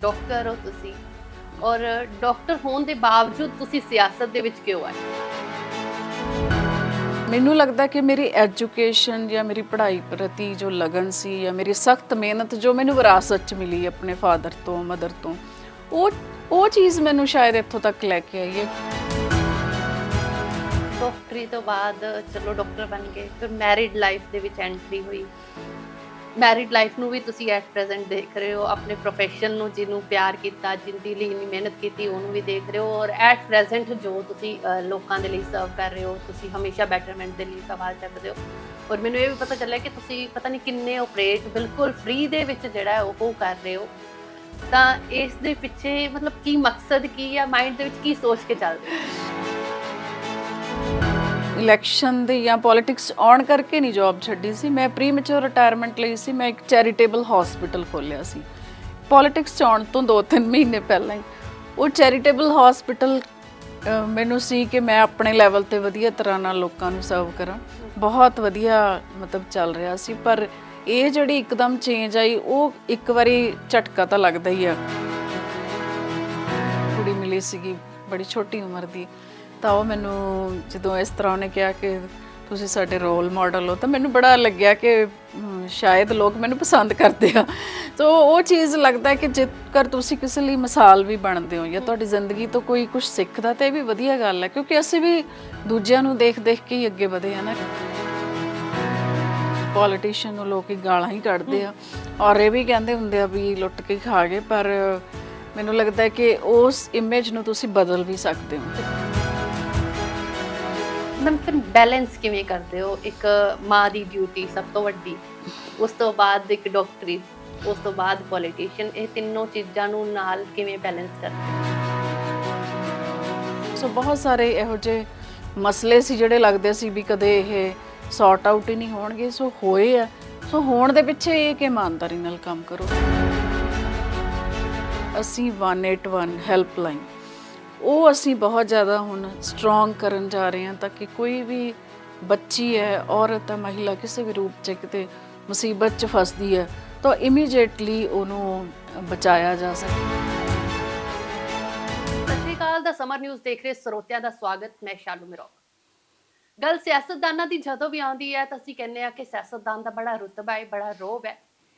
Doctor ਹੋ ਤੁਸੀਂ। ਔਰ ਡਾਕਟਰ ਹੋਣ ਦੇ ਬਾਵਜੂਦ ਤੁਸੀਂ ਸਿਆਸਤ ਦੇ ਵਿੱਚ ਕਿਉਂ ਆਏ? ਮੈਨੂੰ ਲੱਗਦਾ ਕਿ ਮੇਰੀ ਐਜੂਕੇਸ਼ਨ ਜਾਂ ਮੇਰੀ ਪੜ੍ਹਾਈ ਪ੍ਰਤੀ ਜੋ ਲਗਨ ਸੀ ਜਾਂ ਮੇਰੀ ਸਖਤ ਮਿਹਨਤ ਜੋ ਮੈਨੂੰ ਵਿਰਾਸਤ ਚ ਮਿਲੀ ਆਪਣੇ ਫਾਦਰ ਤੋਂ ਮਦਰ ਤੋਂ ਉਹ ਉਹ ਚੀਜ਼ ਮੈਨੂੰ ਸ਼ਾਇਦ ਇੱਥੋਂ ਤੱਕ ਲੈ ਕੇ ਆਈ ਹੈ। ਡਾਕਟਰੀ ਤੋਂ ਬਾਅਦ ਚਲੋ ਡਾਕਟਰ ਬਣ ਗਏ ਫਿਰ ਮੈਰਿਡ ਲਾਈਫ ਦੇ ਵਿੱਚ ਐਂਟਰੀ ਹੋਈ। ਮੈਰਿਡ ਲਾਈਫ ਨੂੰ ਵੀ ਤੁਸੀਂ ਐਟ ਪ੍ਰੈਜ਼ੈਂਟ ਦੇਖ ਰਹੇ ਹੋ, ਆਪਣੇ ਪ੍ਰੋਫੈਸ਼ਨ ਨੂੰ ਜਿਹਨੂੰ ਪਿਆਰ ਕੀਤਾ, ਜਿੰਦੀ ਲਈ ਇੰਨੀ ਮਿਹਨਤ ਕੀਤੀ, ਉਹਨੂੰ ਵੀ ਦੇਖ ਰਹੇ ਹੋ ਔਰ ਐਟ ਪ੍ਰੈਜ਼ੈਂਟ ਜੋ ਤੁਸੀਂ ਲੋਕਾਂ ਦੇ ਲਈ ਸਰਵ ਕਰ ਰਹੇ ਹੋ, ਤੁਸੀਂ ਹਮੇਸ਼ਾ ਬੈਟਰਮੈਂਟ ਦੇ ਲਈ ਸਵਾਲ ਚੱਕਦੇ ਹੋ। ਔਰ ਮੈਨੂੰ ਇਹ ਵੀ ਪਤਾ ਚੱਲਿਆ ਕਿ ਤੁਸੀਂ ਪਤਾ ਨਹੀਂ ਕਿੰਨੇ ਆਪਰੇਟ ਬਿਲਕੁਲ ਫ੍ਰੀ ਦੇ ਵਿੱਚ ਜਿਹੜਾ ਉਹ ਕਰ ਰਹੇ ਹੋ। ਤਾਂ ਇਸ ਦੇ ਪਿੱਛੇ ਮਤਲਬ ਕੀ ਮਕਸਦ ਕੀ ਹੈ ਮਾਈਂਡ ਦੇ ਵਿੱਚ ਕੀ ਸੋਚ ਕੇ ਚੱਲਦੇ ਹੋ? ਇਲੈਕਸ਼ਨ ਦੇ ਜਾਂ ਪੋਲਿਟਿਕਸ ਆਉਣ ਕਰਕੇ ਨਹੀਂ ਜੌਬ ਛੱਡੀ ਸੀ। ਮੈਂ ਪ੍ਰੀਮੈਚੁਰ ਰਿਟਾਇਰਮੈਂਟ ਲਈ ਸੀ। ਮੈਂ ਇੱਕ ਚੈਰੀਟੇਬਲ ਹਸਪੀਟਲ ਖੋਲ੍ਹਿਆ ਸੀ। ਪੋਲਿਟਿਕਸ 'ਚ ਆਉਣ ਤੋਂ 2-3 ਮਹੀਨੇ ਪਹਿਲਾਂ ਹੀ ਉਹ ਚੈਰੀਟੇਬਲ ਹਸਪੀਟਲ ਮੈਨੂੰ ਸੀ ਕਿ ਮੈਂ ਆਪਣੇ ਲੈਵਲ ਤੇ ਵਧੀਆ ਤਰ੍ਹਾਂ ਨਾਲ ਲੋਕਾਂ ਨੂੰ ਸਰਵ ਕਰਾਂ। ਬਹੁਤ ਵਧੀਆ ਮਤਲਬ ਚੱਲ ਰਿਹਾ ਸੀ। ਪਰ ਇਹ ਜਿਹੜੀ ਇੱਕਦਮ ਚੇਂਜ ਆਈ, ਉਹ ਇੱਕ ਵਾਰੀ ਝਟਕਾ ਤਾਂ ਲੱਗਦਾ ਹੀ ਆ। ਕੁੜੀ ਮਿਲੀ ਸੀਗੀ, ਬੜੀ ਛੋਟੀ ਉਮਰ ਦੀ। ਤਾਂ ਉਹ ਮੈਨੂੰ ਜਦੋਂ ਇਸ ਤਰ੍ਹਾਂ ਉਹਨੇ ਕਿਹਾ ਕਿ ਤੁਸੀਂ ਸਾਡੇ ਰੋਲ ਮਾਡਲ ਹੋ, ਤਾਂ ਮੈਨੂੰ ਬੜਾ ਲੱਗਿਆ ਕਿ ਸ਼ਾਇਦ ਲੋਕ ਮੈਨੂੰ ਪਸੰਦ ਕਰਦੇ ਆ। ਸੋ ਉਹ ਚੀਜ਼ ਲੱਗਦਾ ਕਿ ਜੇਕਰ ਤੁਸੀਂ ਕਿਸੇ ਲਈ ਮਿਸਾਲ ਵੀ ਬਣਦੇ ਹੋ ਜਾਂ ਤੁਹਾਡੀ ਜ਼ਿੰਦਗੀ ਤੋਂ ਕੋਈ ਕੁਝ ਸਿੱਖਦਾ, ਤਾਂ ਇਹ ਵੀ ਵਧੀਆ ਗੱਲ ਹੈ, ਕਿਉਂਕਿ ਅਸੀਂ ਵੀ ਦੂਜਿਆਂ ਨੂੰ ਦੇਖ ਦੇਖ ਕੇ ਹੀ ਅੱਗੇ ਵਧੇ ਆ ਨਾ। ਪੋਲੀਟੀਸ਼ੀਅਨ ਨੂੰ ਲੋਕ ਗਾਲਾਂ ਹੀ ਕੱਢਦੇ ਆ। ਔਰ ਇਹ ਵੀ ਕਹਿੰਦੇ ਹੁੰਦੇ ਆ ਵੀ ਲੁੱਟ ਕੇ ਖਾ ਗਏ, ਪਰ ਮੈਨੂੰ ਲੱਗਦਾ ਕਿ ਉਸ ਇਮੇਜ ਨੂੰ ਤੁਸੀਂ ਬਦਲ ਵੀ ਸਕਦੇ ਹੋ। ਮੈਮ, ਫਿਰ ਬੈਲੈਂਸ ਕਿਵੇਂ ਕਰਦੇ ਹੋ? ਇੱਕ ਮਾਂ ਦੀ ਡਿਊਟੀ ਸਭ ਤੋਂ ਵੱਡੀ, ਉਸ ਤੋਂ ਬਾਅਦ ਇੱਕ ਡਾਕਟਰੀ ਉਸ ਤੋਂ ਬਾਅਦ ਪੋਲੀਟੀਸ਼ੀਅਨ ਇਹ ਤਿੰਨੋਂ ਚੀਜ਼ਾਂ ਨੂੰ ਨਾਲ ਕਿਵੇਂ ਬੈਲੈਂਸ ਕਰਦੇ ਸੋ ਬਹੁਤ ਸਾਰੇ ਇਹੋ ਜਿਹੇ ਮਸਲੇ ਸੀ ਜਿਹੜੇ ਲੱਗਦੇ ਸੀ ਵੀ ਕਦੇ ਇਹ ਸੌਰਟ ਆਊਟ ਹੀ ਨਹੀਂ ਹੋਣਗੇ, ਸੋ ਹੋਏ ਆ। ਸੋ ਹੋਣ ਦੇ ਪਿੱਛੇ ਇਹ ਕਿ ਇਮਾਨਦਾਰੀ ਨਾਲ ਕੰਮ ਕਰੋ। ਅਸੀਂ 181 ਹੈਲਪਲਾਈਨ ਉਹ ਅਸੀਂ ਬਹੁਤ ਜ਼ਿਆਦਾ ਹੁਣ ਸਟਰੋਂਗ ਕਰਨ ਜਾ ਰਹੇ ਹਾਂ ਤਾਂ ਕਿ ਕੋਈ ਵੀ ਬੱਚੀ ਹੈ, ਔਰਤ ਹੈ, ਮਹਿਲਾ ਕਿਸੇ ਵੀ ਰੂਪ 'ਚ ਕਿਤੇ ਮੁਸੀਬਤ 'ਚ ਫਸਦੀ ਹੈ, ਤਾਂ ਇਮੀਡੀਏਟਲੀ ਉਹਨੂੰ ਬਚਾਇਆ ਜਾ ਸਕੇ। ਸਤਿ ਸ਼੍ਰੀ ਅਕਾਲ, ਦਾ ਸਮਰ ਨਿਊਜ਼ ਦੇਖ ਰਹੇ ਸਰੋਤਿਆਂ ਦਾ ਸਵਾਗਤ, ਮੈਂ ਸ਼ਾਲੂ ਮਿਰੋ ਗੱਲ ਸਿਆਸਤਦਾਨਾਂ ਦੀ ਜਦੋਂ ਵੀ ਆਉਂਦੀ ਹੈ ਤਾਂ ਅਸੀਂ ਕਹਿੰਦੇ ਆ ਕਿ ਸਿਆਸਤਦਾਨ ਦਾ ਬੜਾ ਰੁਤਬਾ ਹੈ, ਬੜਾ ਰੋਬ ਹੈ।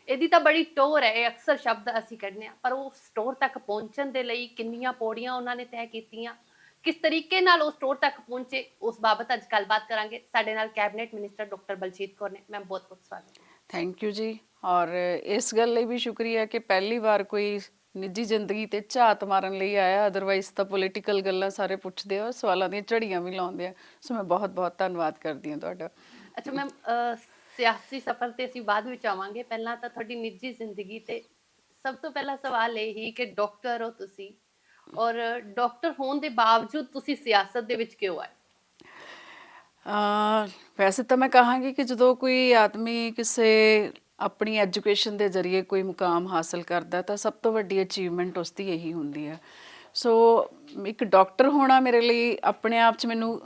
ਇਹਦੀ ਤਾਂ ਬੜੀ ਟੋਰ ਹੈ ਇਹ ਅਕਸਰ ਸ਼ਬਦ ਅਸੀਂ ਕੱਢਨੇ ਆ ਪਰ ਉਹ ਸਟੋਰ ਤੱਕ ਪਹੁੰਚਣ ਦੇ ਲਈ ਕਿੰਨੀਆਂ ਪੌੜੀਆਂ ਉਹਨਾਂ ਨੇ ਤੈਅ ਕੀਤੀਆਂ ਕਿਸ ਤਰੀਕੇ ਨਾਲ ਉਹ ਸਟੋਰ ਤੱਕ ਪਹੁੰਚੇ ਉਸ ਬਾਬਤ ਅੱਜ ਗੱਲਬਾਤ ਕਰਾਂਗੇ। ਸਾਡੇ ਨਾਲ cabinet minister doctor Baljeet Kaur ਨੇ। ਮੈਂ ਬਹੁਤ ਬਹੁਤ ਸਵਾਗਤ ਥੈਂਕ ਯੂ ਜੀ। ਔਰ ਇਸ ਗੱਲ ਲਈ ਵੀ ਸ਼ੁਕਰੀਆ ਕਿ ਪਹਿਲੀ ਵਾਰ ਕੋਈ ਨਿੱਜੀ ਜ਼ਿੰਦਗੀ ਤੇ ਝਾਤ ਮਾਰਨ ਲਈ ਆਇਆ। ਅਦਰਵਾਈਜ਼ ਤਾਂ ਪੋਲੀਟੀਕਲ ਗੱਲਾਂ ਸਾਰੇ ਪੁੱਛਦੇ ਆ ਸਵਾਲਾਂ ਦੀਆਂ ਝੜੀਆਂ ਵੀ ਲਾਉਂਦੇ ਆ। ਸੋ ਮੈਂ ਬਹੁਤ ਬਹੁਤ ਧੰਨਵਾਦ ਕਰਦੀ ਹਾਂ ਤੁਹਾਡਾ। ਅੱਛਾ ਮੈਮ ਸਿਆਸੀ ਸਫ਼ਰ ਤੇ ਅਸੀਂ ਬਾਅਦ ਵਿੱਚ ਆਵਾਂਗੇ। ਪਹਿਲਾਂ ਤਾਂ ਤੁਹਾਡੀ ਨਿੱਜੀ ਜ਼ਿੰਦਗੀ ਤੇ ਸਭ ਤੋਂ ਪਹਿਲਾ ਸਵਾਲ ਇਹ ਹੀ ਕਿ ਡਾਕਟਰ ਹੋ ਤੁਸੀਂ ਔਰ ਡਾਕਟਰ ਹੋਣ ਦੇ ਬਾਵਜੂਦ ਤੁਸੀਂ ਸਿਆਸਤ ਦੇ ਵਿੱਚ ਕਿਉਂ ਆਏ? ਵੈਸੇ ਤਾਂ ਮੈਂ ਕਹਾਂਗੀ ਕਿ ਜਦੋਂ ਕੋਈ ਆਦਮੀ ਕਿਸੇ ਆਪਣੀ ਐਜੂਕੇਸ਼ਨ ਦੇ ਜ਼ਰੀਏ ਕੋਈ ਮੁਕਾਮ ਹਾਸਲ ਕਰਦਾ ਤਾਂ ਸਭ ਤੋਂ ਵੱਡੀ ਅਚੀਵਮੈਂਟ ਉਸ ਦੀ ਇਹੀ ਹੁੰਦੀ ਹੈ। ਸੋ ਇੱਕ ਡਾਕਟਰ ਹੋਣਾ ਮੇਰੇ ਲਈ ਆਪਣੇ ਆਪ 'ਚ ਮੈਨੂੰ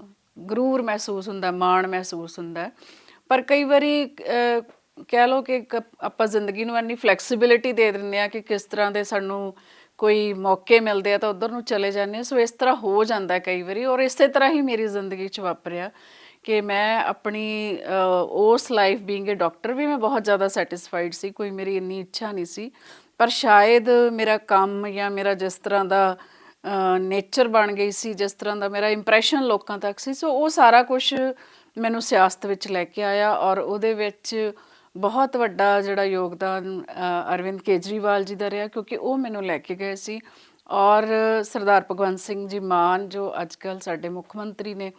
ਗਰੂਰ ਮਹਿਸੂਸ ਹੁੰਦਾ, ਮਾਣ ਮਹਿਸੂਸ ਹੁੰਦਾ। ਪਰ ਕਈ ਵਾਰੀ ਅਹ, ਕਹਿ ਲਓ ਕਿ ਇੱਕ ਆਪਾਂ ਜ਼ਿੰਦਗੀ ਨੂੰ ਇੰਨੀ ਫਲੈਕਸੀਬਿਲਿਟੀ ਦੇ ਦਿੰਦੇ ਆ ਕਿ ਕਿਸ ਤਰ੍ਹਾਂ ਦੇ ਸਾਨੂੰ ਕੋਈ ਮੌਕੇ ਮਿਲਦੇ ਆ ਤਾਂ ਉਧਰ ਨੂੰ ਚਲੇ ਜਾਂਦੇ ਆ ਸੋ ਇਸ ਤਰ੍ਹਾਂ ਹੋ ਜਾਂਦਾ ਕਈ ਵਾਰੀ ਔਰ ਇਸੇ ਤਰ੍ਹਾਂ ਹੀ ਮੇਰੀ ਜ਼ਿੰਦਗੀ 'ਚ ਵਾਪਰਿਆ ਕਿ ਮੈਂ ਆਪਣੀ ਅਹ, ਉਸ ਲਾਈਫ ਬੀਇੰਗ ਅ ਡਾਕਟਰ ਵੀ ਮੈਂ ਬਹੁਤ ਜ਼ਿਆਦਾ ਸੈਟੀਸਫਾਈਡ ਸੀ। ਕੋਈ ਮੇਰੀ ਇੰਨੀ ਇੱਛਾ ਨਹੀਂ ਸੀ। ਪਰ ਸ਼ਾਇਦ ਮੇਰਾ ਕੰਮ ਜਾਂ ਮੇਰਾ ਜਿਸ ਤਰ੍ਹਾਂ ਦਾ ਨੇਚਰ ਬਣ ਗਈ ਸੀ ਜਿਸ ਤਰ੍ਹਾਂ ਦਾ ਮੇਰਾ ਇੰਪ੍ਰੈਸ਼ਨ ਲੋਕਾਂ ਤੱਕ ਸੀ। ਸੋ ਉਹ ਸਾਰਾ ਕੁਝ ਮੈਨੂੰ ਸਿਆਸਤ ਵਿੱਚ ਲੈ ਕੇ ਆਇਆ ਔਰ ਉਹਦੇ ਵਿੱਚ ਬਹੁਤ ਵੱਡਾ ਜਿਹੜਾ ਯੋਗਦਾਨ ਅਰਵਿੰਦ ਕੇਜਰੀਵਾਲ ਜੀ ਦਾ ਰਿਹਾ ਕਿਉਂਕਿ ਉਹ ਮੈਨੂੰ ਲੈ ਕੇ ਗਏ ਸੀ। ਔਰ ਸਰਦਾਰ ਭਗਵੰਤ ਸਿੰਘ ਜੀ ਮਾਨ, ਜੋ ਅੱਜਕੱਲ ਸਾਡੇ ਮੁੱਖ ਮੰਤਰੀ ਨੇ,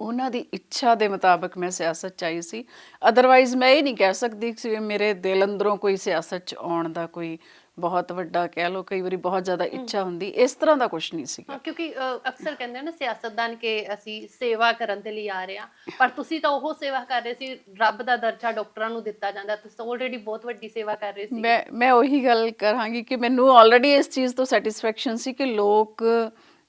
ਉਹਨਾਂ ਦੀ ਇੱਛਾ ਦੇ ਮੁਤਾਬਕ ਮੈਂ ਸਿਆਸਤ 'ਚ ਆਈ ਸੀ। ਅਦਰਵਾਈਜ਼ ਮੈਂ ਇਹ ਨਹੀਂ ਕਹਿ ਸਕਦੀ ਕਿ ਮੇਰੇ ਦਿਲ ਅੰਦਰੋਂ ਕੋਈ ਸਿਆਸਤ 'ਚ ਆਉਣ ਦਾ ਕੋਈ ਬਹੁਤ ਵੱਡਾ ਕਹਿ ਲਓ ਕਈ ਵਾਰੀ ਬਹੁਤ ਜ਼ਿਆਦਾ ਇੱਛਾ ਹੁੰਦੀ ਇਸ ਤਰ੍ਹਾਂ ਦਾ ਕੁਝ ਨਹੀਂ ਸੀ ਹਾਂ, ਕਿਉਂਕਿ ਅ, ਅਕਸਰ ਕਹਿੰਦੇ ਆ ਨਾ ਸਿਆਸਤਦਾਨ ਕਿ ਅਸੀਂ ਸੇਵਾ ਕਰਨ ਦੇ ਲਈ ਆ ਰਹੇ ਹਾਂ। ਪਰ ਤੁਸੀਂ ਤਾਂ ਉਹ ਸੇਵਾ ਕਰ ਰਹੇ ਸੀ ਰੱਬ ਦਾ ਦਰਜਾ ਡਾਕਟਰਾਂ ਨੂੰ ਦਿੱਤਾ ਜਾਂਦਾ ਤੁਸੀਂ ਆਲਰੇਡੀ ਬਹੁਤ ਵੱਡੀ ਸੇਵਾ ਕਰ ਰਹੇ ਸੀ ਮੈਂ ਮੈਂ ਉਹੀ ਗੱਲ ਕਰਾਂਗੀ ਕਿ ਮੈਨੂੰ ਆਲਰੇਡੀ ਇਸ ਚੀਜ਼ ਤੋਂ ਸੈਟੀਸਫੈਕਸ਼ਨ ਸੀ ਕਿ ਲੋਕ